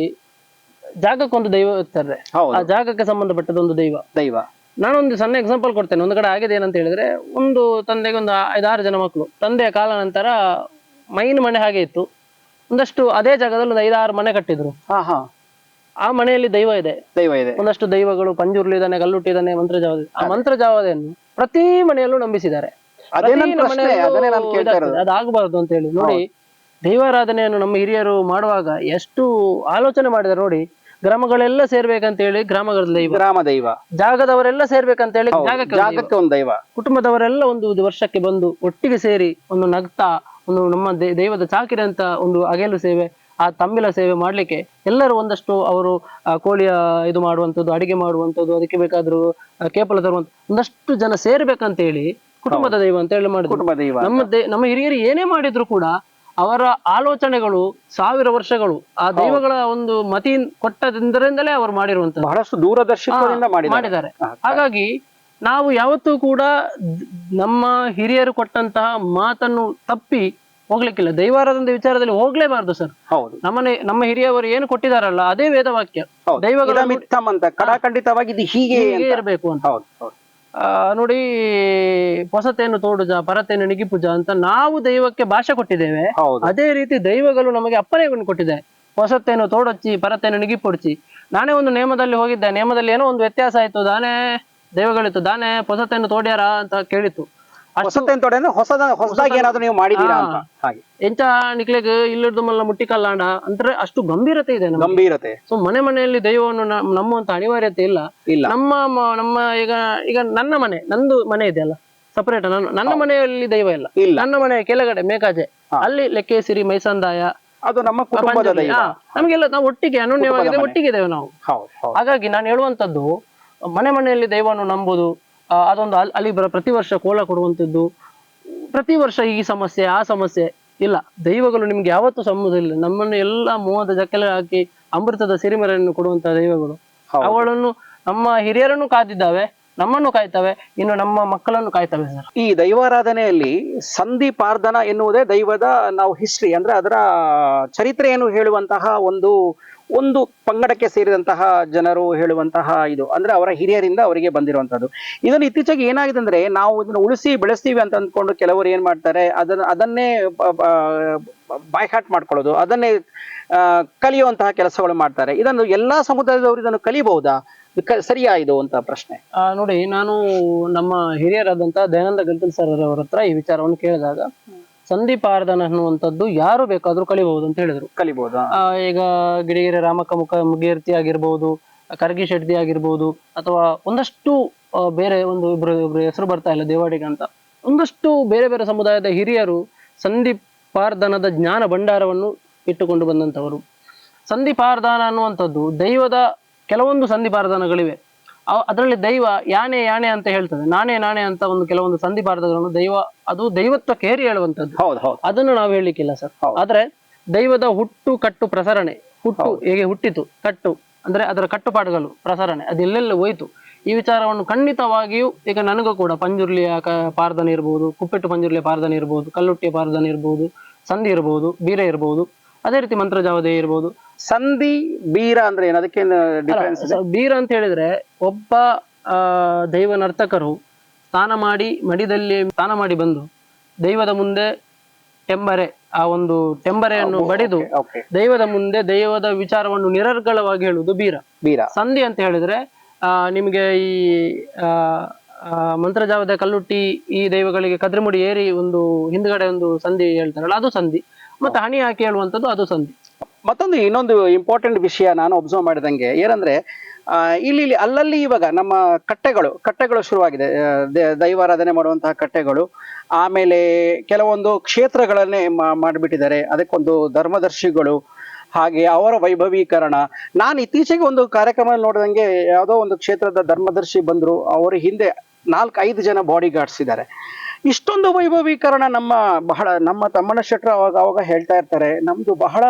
ಜಾಗಕ್ಕೊಂದು ದೈವ ಇರ್ತಾರೆ. ಆ ಜಾಗಕ್ಕೆ ಸಂಬಂಧಪಟ್ಟದ ಒಂದು ದೈವ. ದೈವ. ನಾನೊಂದು ಸಣ್ಣ ಎಕ್ಸಾಂಪಲ್ ಕೊಡ್ತೇನೆ. ಒಂದು ಕಡೆ ಆಗಿದೆ ಏನಂತ ಹೇಳಿದ್ರೆ ಒಂದು ತಂದೆಗೆ ಒಂದು ಐದಾರು ಜನ ಮಕ್ಕಳು ತಂದೆಯ ಕಾಲ ನಂತರ ಮೈನ್ ಮನೆ ಹಾಗೆ ಇತ್ತು. ಒಂದಷ್ಟು ಅದೇ ಜಾಗದಲ್ಲಿ ಒಂದು ಐದಾರು ಮನೆ ಕಟ್ಟಿದ್ರು. ಆ ಮನೆಯಲ್ಲಿ ದೈವ ಇದೆ. ದೈವ ಇದೆ. ಒಂದಷ್ಟು ದೈವಗಳು ಪಂಜುರ್ಲಿದಾನೆ ಗಲ್ಲುಟ್ಟಿದಾನೆ ಮಂತ್ರಜಾವ ಆ ಮಂತ್ರಜಾವದೆಯನ್ನು ಪ್ರತಿ ಮನೆಯಲ್ಲೂ ನಂಬಿಸಿದ್ದಾರೆ. ಅದೇ ಪ್ರತಿ ಮನೆಯಲ್ಲೂ ಇರೋದು. ಅದಾಗಬಾರ್ದು ಅಂತ ಹೇಳಿ. ನೋಡಿ ದೈವಾರಾಧನೆಯನ್ನು ನಮ್ಮ ಹಿರಿಯರು ಮಾಡುವಾಗ ಎಷ್ಟು ಆಲೋಚನೆ ಮಾಡಿದ್ದಾರೆ ನೋಡಿ ಗ್ರಾಮಗಳೆಲ್ಲ ಸೇರ್ಬೇಕಂತ ಹೇಳಿ ಗ್ರಾಮಗಳ ದೈವ. ಗ್ರಾಮ ದೈವ. ಜಾಗದವರೆಲ್ಲ ಸೇರ್ಬೇಕಂತ ಹೇಳಿ ಜಾಗಕ್ಕೆ ಒಂದು ದೈವ. ಕುಟುಂಬದವರೆಲ್ಲ ಒಂದು ವರ್ಷಕ್ಕೆ ಬಂದು ಒಟ್ಟಿಗೆ ಸೇರಿ ಒಂದು ನಗ್ತಾ ಒಂದು ನಮ್ಮ ದೈವದ ಚಾಕಿರಿ ಅಂತ ಒಂದು ಅಗೆಲು ಸೇವೆ ಆ ತಂಬಿಲ ಸೇವೆ ಮಾಡಲಿಕ್ಕೆ ಎಲ್ಲರೂ ಒಂದಷ್ಟು ಅವರು ಕೋಳಿಯ ಇದು ಮಾಡುವಂಥದ್ದು ಅಡಿಗೆ ಮಾಡುವಂಥದ್ದು ಅದಕ್ಕೆ ಬೇಕಾದರೂ ಕೇಪಲ ತರುವಂಥ ಒಂದಷ್ಟು ಜನ ಸೇರ್ಬೇಕಂತ ಹೇಳಿ ಕುಟುಂಬದ ದೈವ ಅಂತ ಹೇಳಿ ಮಾಡಿದ್ರು. ಕುಟುಂಬ ದೈವ ನಮ್ಮ ದೇ- ನಮ್ಮ ಹಿರಿಯರು ಏನೇ ಮಾಡಿದ್ರು ಕೂಡ ಅವರ ಆಲೋಚನೆಗಳು ಸಾವಿರ ವರ್ಷಗಳು ಆ ದೈವಗಳ ಒಂದು ಮತಿ ಕೊಟ್ಟದಿಂದರಿಂದಲೇ ಅವರು ಮಾಡಿರುವಂತ ಬಹಳಷ್ಟು ದೂರದರ್ಶಿತ್ವದಿಂದ ಮಾಡಿದ್ದಾರೆ. ಮಾಡಿದ್ದಾರೆ. ಹಾಗಾಗಿ ನಾವು ಯಾವತ್ತೂ ಕೂಡ ದ್- ನಮ್ಮ ಹಿರಿಯರು ಕೊಟ್ಟಂತಹ ಮಾತನ್ನು ತಪ್ಪಿ ಹೋಗ್ಲಿಕ್ಕಿಲ್ಲ. ದೈವಾರಾಧನೆ ವಿಚಾರದಲ್ಲಿ ಹೋಗ್ಲೇಬಾರ್ದು ಸರ್. ಹೌದು. ನಮ್ಮನೆ ನಮ್ಮ ಹಿರಿಯವರು ಏನು ಕೊಟ್ಟಿದಾರಲ್ಲ ಅದೇ ವೇದವಾಕ್ಯ. ದೈವಗಳ ಇದಮಿತ್ತಂ ಅಂತ. ಕಡಾಖಂಡಿತವಾಗಿ ಇದು ಹೀಗೆ ಹೀಗೆ. ಇರಬೇಕು ಅಂತ. ಹೌದು ಹೌದು. ಆ, ನೋಡಿ ಹೊಸತೇನು ತೋಡುಜ ಪರತೇನು ನಿಗಿಪುಜ ಅಂತ ನಾವು ದೈವಕ್ಕೆ ಭಾಷೆ ಕೊಟ್ಟಿದ್ದೇವೆ. ಹೌದು. ಅದೇ ರೀತಿ ದೈವಗಳು ನಮಗೆ ಅಪ್ಪನೆಗಳನ್ನು ಕೊಟ್ಟಿದೆ. ಹೊಸತ್ತೇನು ತೋಡೊಚ್ಚಿ ಪರತೇನು ನಿಗಿಪುಡ್ಚಿ. ನಾನೇ ಒಂದು ನೇಮದಲ್ಲಿ ಹೋಗಿದ್ದೆ. ನೇಮದಲ್ಲಿ ಏನೋ ಒಂದು ವ್ಯತ್ಯಾಸ ಆಯ್ತು. ದಾನೆ ದೈವಗಳಿತ್ತು. ದಾನೆ ಹೊಸತ್ತೇನು ತೋಡ್ಯಾರ ಅಂತ ಕೇಳಿತ್ತು. ಹೊಸದಾಗಿ ಏನಾದ್ರು ನೀವು ಮಾಡಿದೀರಾ ಅಂತ. ಹಾಗೆ. ಎಂಚ ನಿಕ್ಲೆಗ್ ಇಲ್ಲಿಡ್ದು ಮಲ್ಲ ಮುಟ್ಟಿಕಲ್ಲಾಂಡ ಅಂದ್ರೆ ಅಷ್ಟು ಗಂಭೀರತೆ ಇದೆ ಗಂಭೀರತೆ. ಸೊ ಮನೆ ಮನೆಯಲ್ಲಿ ದೈವವನ್ನು ನಮ್ಮಂತ ನಂಬುವಂತ ಅನಿವಾರ್ಯತೆ ಇಲ್ಲ. ಇಲ್ಲ. ನಮ್ಮ ನಮ್ಮ ಈಗ ಈಗ ನನ್ನ ಮನೆ ನಂದು ಮನೆ ಇದೆ ಅಲ್ಲ ಸಪರೇಟ್ ನನ್ನ ನನ್ನ ಮನೆಯಲ್ಲಿ ದೈವ ಇಲ್ಲ. ನನ್ನ ಮನೆ ಕೆಳಗಡೆ ಮೇಕಾಜೆ ಅಲ್ಲಿ ಲೆಕ್ಕೇಸಿರಿ ಮೈಸಂದಾಯ. ಅದು ನಮ್ಮ ನಮಗೆಲ್ಲ ನಾವು ಒಟ್ಟಿಗೆ ಅನನ್ಯವಾಗಿದೆ ಒಟ್ಟಿಗೆ ಇದ್ದೇವೆ ನಾವು. ಹಾಗಾಗಿ ನಾನು ಹೇಳುವಂತದ್ದು ಮನೆ ಮನೆಯಲ್ಲಿ ದೈವವನ್ನು ನಂಬುದು ಅದೊಂದು ಅಲ್ಲಿ ಅಲ್ಲಿ ಬರ ಪ್ರತಿ ವರ್ಷ ಕೋಲ ಕೊಡುವಂತದ್ದು ಪ್ರತಿ ವರ್ಷ ಈ ಸಮಸ್ಯೆ ಆ ಸಮಸ್ಯೆ ಇಲ್ಲ. ದೈವಗಳು ನಿಮ್ಗೆ ಯಾವತ್ತೂ ಸಂಬಂಧವಿಲ್ಲ ನಮ್ಮನ್ನು ಎಲ್ಲ ಮೋಹದ ಜಕ್ಕಲೆ ಹಾಕಿ ಅಮೃತದ ಸಿರಿಮರೆಯನ್ನು ಕೊಡುವಂತಹ ದೈವಗಳು. ಅವುಗಳನ್ನು ನಮ್ಮ ಹಿರಿಯರನ್ನು ಕಾದಿದ್ದಾವೆ ನಮ್ಮನ್ನು ಕಾಯ್ತವೆ ಇನ್ನು ನಮ್ಮ ಮಕ್ಕಳನ್ನು ಕಾಯ್ತವೆ ಸರ್. ಈ ದೈವಾರಾಧನೆಯಲ್ಲಿ ಸಂಧಿ ಪಾರ್ಧನ ಎನ್ನುವುದೇ ದೈವದ ನಾವು ಹಿಸ್ಟ್ರಿ ಅಂದ್ರೆ ಅದರ ಚರಿತ್ರೆಯನ್ನು ಹೇಳುವಂತಹ ಒಂದು ಒಂದು ಪಂಗಡಕ್ಕೆ ಸೇರಿದಂತಹ ಜನರು ಹೇಳುವಂತಹ ಇದು. ಅಂದ್ರೆ ಅವರ ಹಿರಿಯರಿಂದ ಅವರಿಗೆ ಬಂದಿರುವಂತದ್ದು. ಇದನ್ನು ಇತ್ತೀಚೆಗೆ ಏನಾಗಿದೆ ಅಂದ್ರೆ ನಾವು ಇದನ್ನು ಉಳಿಸಿ ಬೆಳೆಸ್ತೀವಿ ಅಂತ ಅಂದ್ಕೊಂಡು ಕೆಲವರು ಏನ್ ಮಾಡ್ತಾರೆ ಅದನ್ನ ಅದನ್ನೇ ಬಾಯ್ಹಾಟ್ ಮಾಡ್ಕೊಳ್ಳೋದು ಅದನ್ನೇ ಕಲಿಯುವಂತಹ ಕೆಲಸಗಳು ಮಾಡ್ತಾರೆ. ಇದನ್ನು ಎಲ್ಲಾ ಸಮುದಾಯದವರು ಇದನ್ನು ಕಲಿಬಹುದಾ? ಸರಿಯಾ ಇದು ಅಂತ ಪ್ರಶ್ನೆ. ಆ, ನೋಡಿ ನಾನು ನಮ್ಮ ಹಿರಿಯರಾದಂತಹ ದಯಾನಂದ ಗಂಟಲ್ ಸರ್ ಅವರ ಹತ್ರ ಈ ವಿಚಾರವನ್ನು ಕೇಳಿದಾಗ ಸಂದೀಪಾರ್ಧನ ಅನ್ನುವಂಥದ್ದು ಯಾರು ಬೇಕಾದ್ರೂ ಕಲಿಬಹುದು ಅಂತ ಹೇಳಿದ್ರು. ಕಲಿಬಹುದು. ಈಗ ಗಿರಿಗಿರಿ ರಾಮಕ್ಕ ಮುಖ ಮುಗಿರ್ತಿ ಆಗಿರ್ಬೋದು ಕರ್ಗಿ ಶೆಟ್ಟಿ ಆಗಿರ್ಬೋದು ಅಥವಾ ಒಂದಷ್ಟು ಬೇರೆ ಒಂದು ಇಬ್ರು ಇಬ್ರು ಹೆಸರು ಬರ್ತಾ ಇಲ್ಲ ದೇವಾಡಿಗ ಅಂತ. ಒಂದಷ್ಟು ಬೇರೆ ಬೇರೆ ಸಮುದಾಯದ ಹಿರಿಯರು ಸಂದೀಪಾರ್ಧನದ ಜ್ಞಾನ ಭಂಡಾರವನ್ನು ಇಟ್ಟುಕೊಂಡು ಬಂದಂತವರು ಸಂಧಿಪಾರ್ಧಾನ ಅನ್ನುವಂಥದ್ದು ದೈವದ ಕೆಲವೊಂದು ಸಂಧಿಪಾರ್ಧನಗಳಿವೆ ಅದರಲ್ಲಿ ದೈವ ಯಾನೆ ಯಾನೆ ಅಂತ ಹೇಳ್ತದೆ ನಾನೇ ನಾನೆ ಅಂತ ಒಂದು ಕೆಲವೊಂದು ಸಂಧಿ ಭಾರತಗಳನ್ನು ದೈವ ಅದು ದೈವತ್ವ ಕೇರಿ ಹೇಳುವಂಥದ್ದು. ಹೌದು ಹೌದು. ಅದನ್ನು ನಾವು ಹೇಳಲಿಕ್ಕಿಲ್ಲ ಸರ್. ಆದ್ರೆ ದೈವದ ಹುಟ್ಟು ಕಟ್ಟು ಪ್ರಸರಣೆ ಹುಟ್ಟು ಹೇಗೆ ಹುಟ್ಟಿತು ಕಟ್ಟು ಅಂದ್ರೆ ಅದರ ಕಟ್ಟುಪಾಡುಗಳು ಪ್ರಸರಣೆ ಅದೆಲ್ಲೆಲ್ಲ ಹೋಯ್ತು. ಈ ವಿಚಾರವನ್ನು ಖಂಡಿತವಾಗಿಯೂ ಈಗ ನನಗೂ ಕೂಡ ಪಂಜುರ್ಲಿಯ ಕ- ಪಾರ್ಧನೆ ಇರ್ಬೋದು ಕುಪ್ಪೆಟ್ಟು ಪಂಜುರ್ಲಿಯ ಪಾರ್ಧನೆ ಇರ್ಬೋದು ಕಲ್ಲುಟ್ಟಿಯ ಪಾರ್ಧನೆ ಇರ್ಬೋದು ಸಂಧಿ ಇರ್ಬೋದು ಬೀರೆ ಇರ್ಬೋದು. ಅದೇ ರೀತಿ ಮಂತ್ರಜಾವದೆ ಇರ್ಬೋದು. ಸಂಧಿ ಬೀರ ಅಂದ್ರೆ ಏನು? ಅದಕ್ಕೆ ಡಿಫರೆನ್ಸ್ ಬೀರ ಅಂತ ಹೇಳಿದ್ರೆ ಒಬ್ಬ ದೈವ ನರ್ತಕರು ಸ್ನಾನ ಮಾಡಿ ಮಡಿದಲ್ಲಿ ಸ್ನಾನ ಮಾಡಿ ಬಂದು ದೈವದ ಮುಂದೆ ಟೆಂಬರೆ ಆ ಒಂದು ಟೆಂಬರೆಯನ್ನು ಬಡಿದು ದೈವದ ಮುಂದೆ ದೈವದ ವಿಚಾರವನ್ನು ನಿರರ್ಗಳವಾಗಿ ಹೇಳುವುದು ಬೀರ. ಬೀರ. ಸಂಧಿ ಅಂತ ಹೇಳಿದ್ರೆ ಆ ನಿಮಗೆ ಈ ಮಂತ್ರಜಾವದ ಕಲ್ಲುಟ್ಟಿ ಈ ದೈವಗಳಿಗೆ ಕದ್ರಿಮುಡಿ ಏರಿ ಒಂದು ಹಿಂದ್ಗಡೆ ಒಂದು ಸಂಧಿ ಹೇಳ್ತಾರಲ್ಲ ಅದು ಸಂಧಿ. ಮತ್ತೆ ಹಣಿ ಹಾಕಿ ಹೇಳುವಂಥದ್ದು ಅದು ಸಂಧಿ. ಮತ್ತೊಂದು ಇನ್ನೊಂದು ಇಂಪಾರ್ಟೆಂಟ್ ವಿಷಯ ನಾನು ಒಬ್ಸರ್ವ್ ಮಾಡಿದಂಗೆ ಏನಂದ್ರೆ ಇಲ್ಲಿ ಇಲ್ಲಿ ಅಲ್ಲಲ್ಲಿ ಇವಾಗ ನಮ್ಮ ಕಟ್ಟೆಗಳು ಕಟ್ಟೆಗಳು ಶುರುವಾಗಿದೆ. ದೈವಾರಾಧನೆ ಮಾಡುವಂತಹ ಕಟ್ಟೆಗಳು, ಆಮೇಲೆ ಕೆಲವೊಂದು ಕ್ಷೇತ್ರಗಳನ್ನೇ ಮಾಡಿಬಿಟ್ಟಿದ್ದಾರೆ. ಅದಕ್ಕೊಂದು ಧರ್ಮದರ್ಶಿಗಳು, ಹಾಗೆ ಅವರ ವೈಭವೀಕರಣ. ನಾನು ಇತ್ತೀಚೆಗೆ ಒಂದು ಕಾರ್ಯಕ್ರಮ ನೋಡಿದಂಗೆ ಯಾವುದೋ ಒಂದು ಕ್ಷೇತ್ರದ ಧರ್ಮದರ್ಶಿ ಬಂದರು, ಅವರ ಹಿಂದೆ ನಾಲ್ಕು ಐದು ಜನ ಬಾಡಿ ಗಾರ್ಡ್ಸ್ ಇದ್ದಾರೆ. ಇಷ್ಟೊಂದು ವೈಭವೀಕರಣ ನಮ್ಮ ಬಹಳ ನಮ್ಮ ತಮ್ಮಣ್ಣ ಶೆಟ್ರು ಅವಾಗ ಅವಾಗ ಹೇಳ್ತಾ ಇರ್ತಾರೆ. ನಮ್ದು ಬಹಳ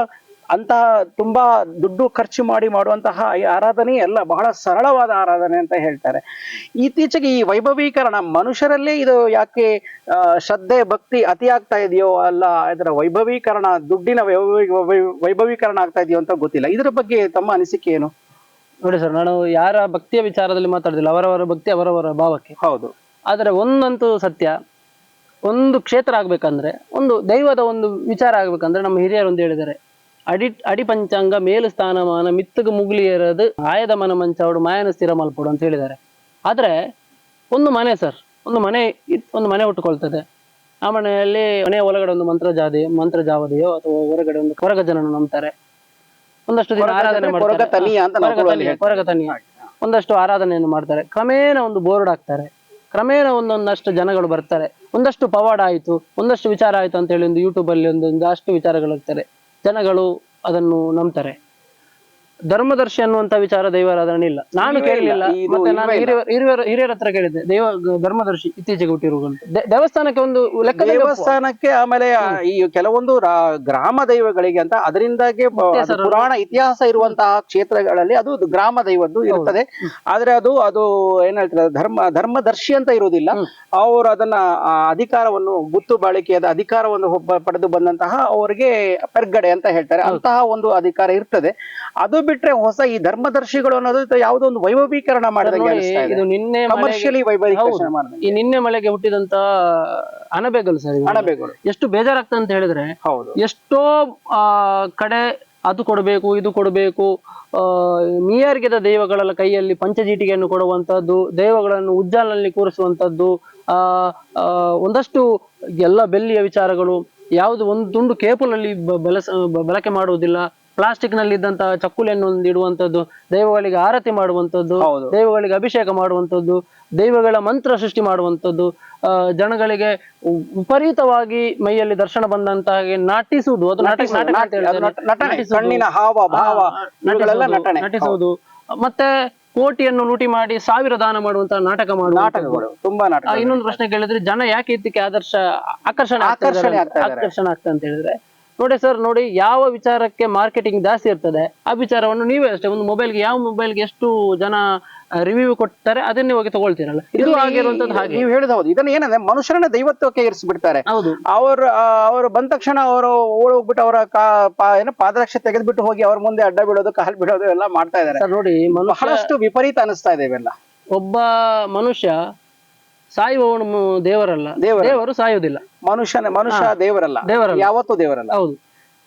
ಅಂತಹ ತುಂಬಾ ದುಡ್ಡು ಖರ್ಚು ಮಾಡಿ ಮಾಡುವಂತಹ ಈ ಆರಾಧನೆ ಎಲ್ಲ ಬಹಳ ಸರಳವಾದ ಆರಾಧನೆ ಅಂತ ಹೇಳ್ತಾರೆ. ಇತ್ತೀಚೆಗೆ ಈ ವೈಭವೀಕರಣ ಮನುಷ್ಯರಲ್ಲೇ ಇದು ಯಾಕೆ ಶ್ರದ್ಧೆ ಭಕ್ತಿ ಅತಿ ಆಗ್ತಾ ಇದೆಯೋ ಅಲ್ಲ ಇದರ ವೈಭವೀಕರಣ ದುಡ್ಡಿನ ವೈಭವಿ ವೈಭವೀಕರಣ ಆಗ್ತಾ ಇದೆಯೋ ಅಂತ ಗೊತ್ತಿಲ್ಲ. ಇದರ ಬಗ್ಗೆ ತಮ್ಮ ಅನಿಸಿಕೆ ಏನು? ನೋಡಿ ಸರ್ ನಾನು ಯಾರ ಭಕ್ತಿಯ ವಿಚಾರದಲ್ಲಿ ಮಾತಾಡುದಿಲ್ಲ ಅವರವರ ಭಕ್ತಿ ಅವರವರ ಭಾವಕ್ಕೆ. ಹೌದು. ಆದರೆ ಒಂದಂತೂ ಸತ್ಯ ಒಂದು ಕ್ಷೇತ್ರ ಆಗಬೇಕಂದ್ರೆ ಒಂದು ದೈವದ ಒಂದು ವಿಚಾರ ಆಗಬೇಕಂದ್ರೆ ನಮ್ಮ ಹಿರಿಯರು ಒಂದು ಹೇಳಿದ್ದಾರೆ. ಅಡಿ ಅಡಿ ಪಂಚಾಂಗ ಮೇಲು ಸ್ಥಾನಮಾನ ಮಿತ್ತಗ ಮುಗ್ಲಿಯರದು ಆಯದ ಮನ ಮಂಚಾವಡು ಮಾಯನ ಸ್ಥಿರ ಮಲ್ಪಡು ಅಂತ ಹೇಳಿದ್ದಾರೆ. ಆದರೆ ಒಂದು ಮನೆ ಸರ್ ಒಂದು ಮನೆ ಒಂದು ಮನೆ ಹುಟ್ಟುಕೊಳ್ತದೆ ಆ ಮನೆಯಲ್ಲಿ ಮನೆಯ ಒಳಗಡೆ ಒಂದು ಮಂತ್ರ ಜಾದಿ ಮಂತ್ರ ಜಾವದೆಯೋ ಅಥವಾ ಹೊರಗಡೆ ಒಂದು ಕೊರಗ ಜನನ ನಂಬ್ತಾರೆ. ಒಂದಷ್ಟು ದಿನ ಆರಾಧನೆ ಮಾಡ್ತಾರೆ. ಕೊರಗ ತನಿಯ. ಒಂದಷ್ಟು ಆರಾಧನೆಯನ್ನು ಮಾಡ್ತಾರೆ. ಕ್ರಮೇಣ ಒಂದು ಬೋರ್ಡ್ ಹಾಕ್ತಾರೆ. ಕ್ರಮೇಣ ಒಂದೊಂದಷ್ಟು ಜನಗಳು ಬರ್ತಾರೆ. ಒಂದಷ್ಟು ಪವಾಡ ಆಯಿತು, ಒಂದಷ್ಟು ವಿಚಾರ ಆಯಿತು ಅಂತ ಹೇಳಿ ಒಂದು ಯೂಟ್ಯೂಬಲ್ಲಿ ಒಂದು ಒಂದಷ್ಟು ವಿಚಾರಗಳಿರ್ತಾರೆ ಜನಗಳು ಅದನ್ನು ನಂಬ್ತಾರೆ. ಧರ್ಮದರ್ಶಿ ಅನ್ನುವಂತ ವಿಚಾರ ದೈವಾರಾಧನೆ ಇಲ್ಲ. ನಾನು ಕೇಳಲಿಲ್ಲ ಇದು ಮತ್ತೆ ನಾನು ಇಲ್ವೇ ಇಲ್ಲ. ಹಿರಿಯರ ಹಿರಿಯರ ಹಿರಿಯರ ಹತ್ರ ಕೇಳಿದ್ದೆ. ದೈವ ಧರ್ಮದರ್ಶಿ ಇತ್ತೀಚೆಗೆ ಹುಟ್ಟಿರುವಂತ. ದೆ- ದೇವಸ್ಥಾನಕ್ಕೆ ಒಂದು ಲೆಕ್ಕ ದೇವಸ್ಥಾನಕ್ಕೆ ಆಮೇಲೆ ಆ ಈ ಕೆಲವೊಂದು ರಾ- ಗ್ರಾಮ ದೈವಗಳಿಗೆ ಅಂತ ಅದರಿಂದಾಗಿ ಬ- ಅದು ಮುಕ್ತೇಶ್ವರರು. ಪುರಾಣ ಇತಿಹಾಸ ಇರುವಂತಹ ಕ್ಷೇತ್ರಗಳಲ್ಲಿ ಅದು ಗ್ರಾಮ ದೈವದ್ದು ಇರುತ್ತದೆ. ಆದ್ರೆ ಅದು ಅದು ಏನ್ ಹೇಳ್ತಾರೆ ಧರ್ಮ ಧರ್ಮದರ್ಶಿ ಅಂತ ಇರುವುದಿಲ್ಲ. ಹ್ಮ್. ಅವರು ಅದನ್ನ ಆ ಅಧಿಕಾರವನ್ನು ಗುತ್ತು ಬಾಳಿಕೆಯಾದ ಅಧಿಕಾರವನ್ನು ಒಬ್ಬ ಪಡೆದು ಬಂದಂತಹ ಅವರಿಗೆ ಪೆರ್ಗಡೆ ಅಂತ ಹೇಳ್ತಾರೆ. ಅಂತಹ ಒಂದು ಅಧಿಕಾರ ಇರ್ತದೆ. ಅದು ಬಿಟ್ರೆ ಹೊಸ ಈ ಧರ್ಮದರ್ಶಿಗಳು ಅನ್ನೋದು ಯಾವುದೋ ಒಂದು ವೈಭವೀಕರಣ ಇದು. ನಿನ್ನೆ ಕಮರ್ಷಿಯಲಿ ವೈಭವೀಕರಣ ಈ ನಿನ್ನೆ ಮಳೆಗೆ ಹುಟ್ಟಿದಂತ ಅಣಬೆಗಳು ಸರ್. ಅಣಬೆಗಳು. ಎಷ್ಟು ಬೇಜಾರಾಗ್ತದೆ ಅಂತ ಹೇಳಿದ್ರೆ ಹೌದು. ಎಷ್ಟೋ ಆ ಕಡೆ ಅದು ಕೊಡಬೇಕು ಇದು ಕೊಡಬೇಕು ಆ ಗೆದ ದೈವಗಳ ಕೈಯಲ್ಲಿ ಪಂಚಜೀಟಿಗೆಯನ್ನು ಕೊಡುವಂತದ್ದು ದೈವಗಳನ್ನು ಉಜ್ಜಾಲಲ್ಲಿ ಕೂರಿಸುವಂತದ್ದು ಆ ಒಂದಷ್ಟು ಎಲ್ಲ ಬೆಲ್ಲಿಯ ವಿಚಾರಗಳು ಯಾವುದು ಒಂದು ತುಂಡು ಕೇಪುಲಲ್ಲಿ ಬೆಲಸ ಬಳಸ ಬಳಕೆ ಮಾಡುವುದಿಲ್ಲ ಪ್ಲಾಸ್ಟಿಕ್ನಲ್ಲಿ ಇದ್ದಂತಹ ಚಕ್ಕುಲಿಯನ್ನು ಒಂದು ಇಡುವಂತದ್ದು ದೈವಗಳಿಗೆ ಆರತಿ ಮಾಡುವಂತದ್ದು ಹೌದು. ದೈವಗಳಿಗೆ ಅಭಿಷೇಕ ಮಾಡುವಂತದ್ದು ದೈವಗಳ ಮಂತ್ರ ಸೃಷ್ಟಿ ಮಾಡುವಂತದ್ದು ಆ, ಜನಗಳಿಗೆ ವಿಪರೀತವಾಗಿ ಮೈಯಲ್ಲಿ ದರ್ಶನ ಬಂದಂತಹ ಹಾಗೆ ನಟಿಸುವುದು. ಅದು ನಾಟಕ ನಟಿಸುವುದು, ಮತ್ತೆ ಕೋಟಿಯನ್ನು ಲೂಟಿ ಮಾಡಿ ಸಾವಿರ ದಾನ ಮಾಡುವಂತಹ ನಾಟಕ ಮಾಡುವ ನಾಟಕಗಳು ತುಂಬಾ ನಾಟಕ ಇನ್ನೊಂದು ಪ್ರಶ್ನೆ ಕೇಳಿದ್ರೆ ಜನ ಯಾಕೆ ಇದಕ್ಕೆ ಆದರ್ಶ ಆಕರ್ಷಣೆ ಆಕರ್ಷಣೆ ಇದ್ದಾರೆ ಆಗ್ತಾ ಆಕರ್ಷಣೆ ಆಗ್ತಾ ಅಂತ ಹೇಳಿದ್ರೆ ನೋಡಿ ಸರ್ ನೋಡಿ ಯಾವ ವಿಚಾರಕ್ಕೆ ಮಾರ್ಕೆಟಿಂಗ್ ಜಾಸ್ತಿ ಇರ್ತದೆ ಆ ವಿಚಾರವನ್ನು ನೀವೇ ಅಷ್ಟೇ ಒಂದು ಮೊಬೈಲ್ಗೆ ಯಾವ ಮೊಬೈಲ್ಗೆ ಎಷ್ಟು ಜನ ರಿವ್ಯೂ ಕೊಡ್ತಾರೆ ಅದನ್ನೇ ಹೋಗಿ ತಗೊಳ್ತೀರಲ್ಲ. ಇದು ಆಗಿರುವಂತದ್ದು ಹಾಗೆ. ನೀವು ಹೇಳಿದ ಹೌದು. ಇದನ್ನ ಏನಂದ್ರೆ ಮನುಷ್ಯರನ್ನ ದೈವತ್ವಕ್ಕೆ ಇರಿಸ್ಬಿಡ್ತಾರೆ ಹೌದು. ಅವರು ಅವರು ಬಂದ ತಕ್ಷಣ ಅವರು ಓಡೋಗ್ಬಿಟ್ಟು ಅವರ ಏನು ಪಾದರಕ್ಷೆ ತೆಗೆದ್ಬಿಟ್ಟು ಹೋಗಿ ಅವ್ರ ಮುಂದೆ ಅಡ್ಡ ಬಿಡೋದು ಕಾಲ್ ಬಿಡೋದು ಎಲ್ಲ ಮಾಡ್ತಾ ಇದ್ದಾರೆ. ನೋಡಿ ಬಹಳಷ್ಟು ವಿಪರೀತ ಅನಿಸ್ತಾ ಇದೆ ಇವೆಲ್ಲ. ಒಬ್ಬ ಮನುಷ್ಯ ಸಾಯುವವನು ದೇವರಲ್ಲ. ದೇವರ ದೇವರು ಸಾಯುವುದಿಲ್ಲ. ಮನುಷ್ಯನ ಮನುಷ್ಯ ದೇವರಲ್ಲ. ದೇವರಲ್ಲ. ಯಾವತ್ತೂ ದೇವರಲ್ಲ. ಹೌದು.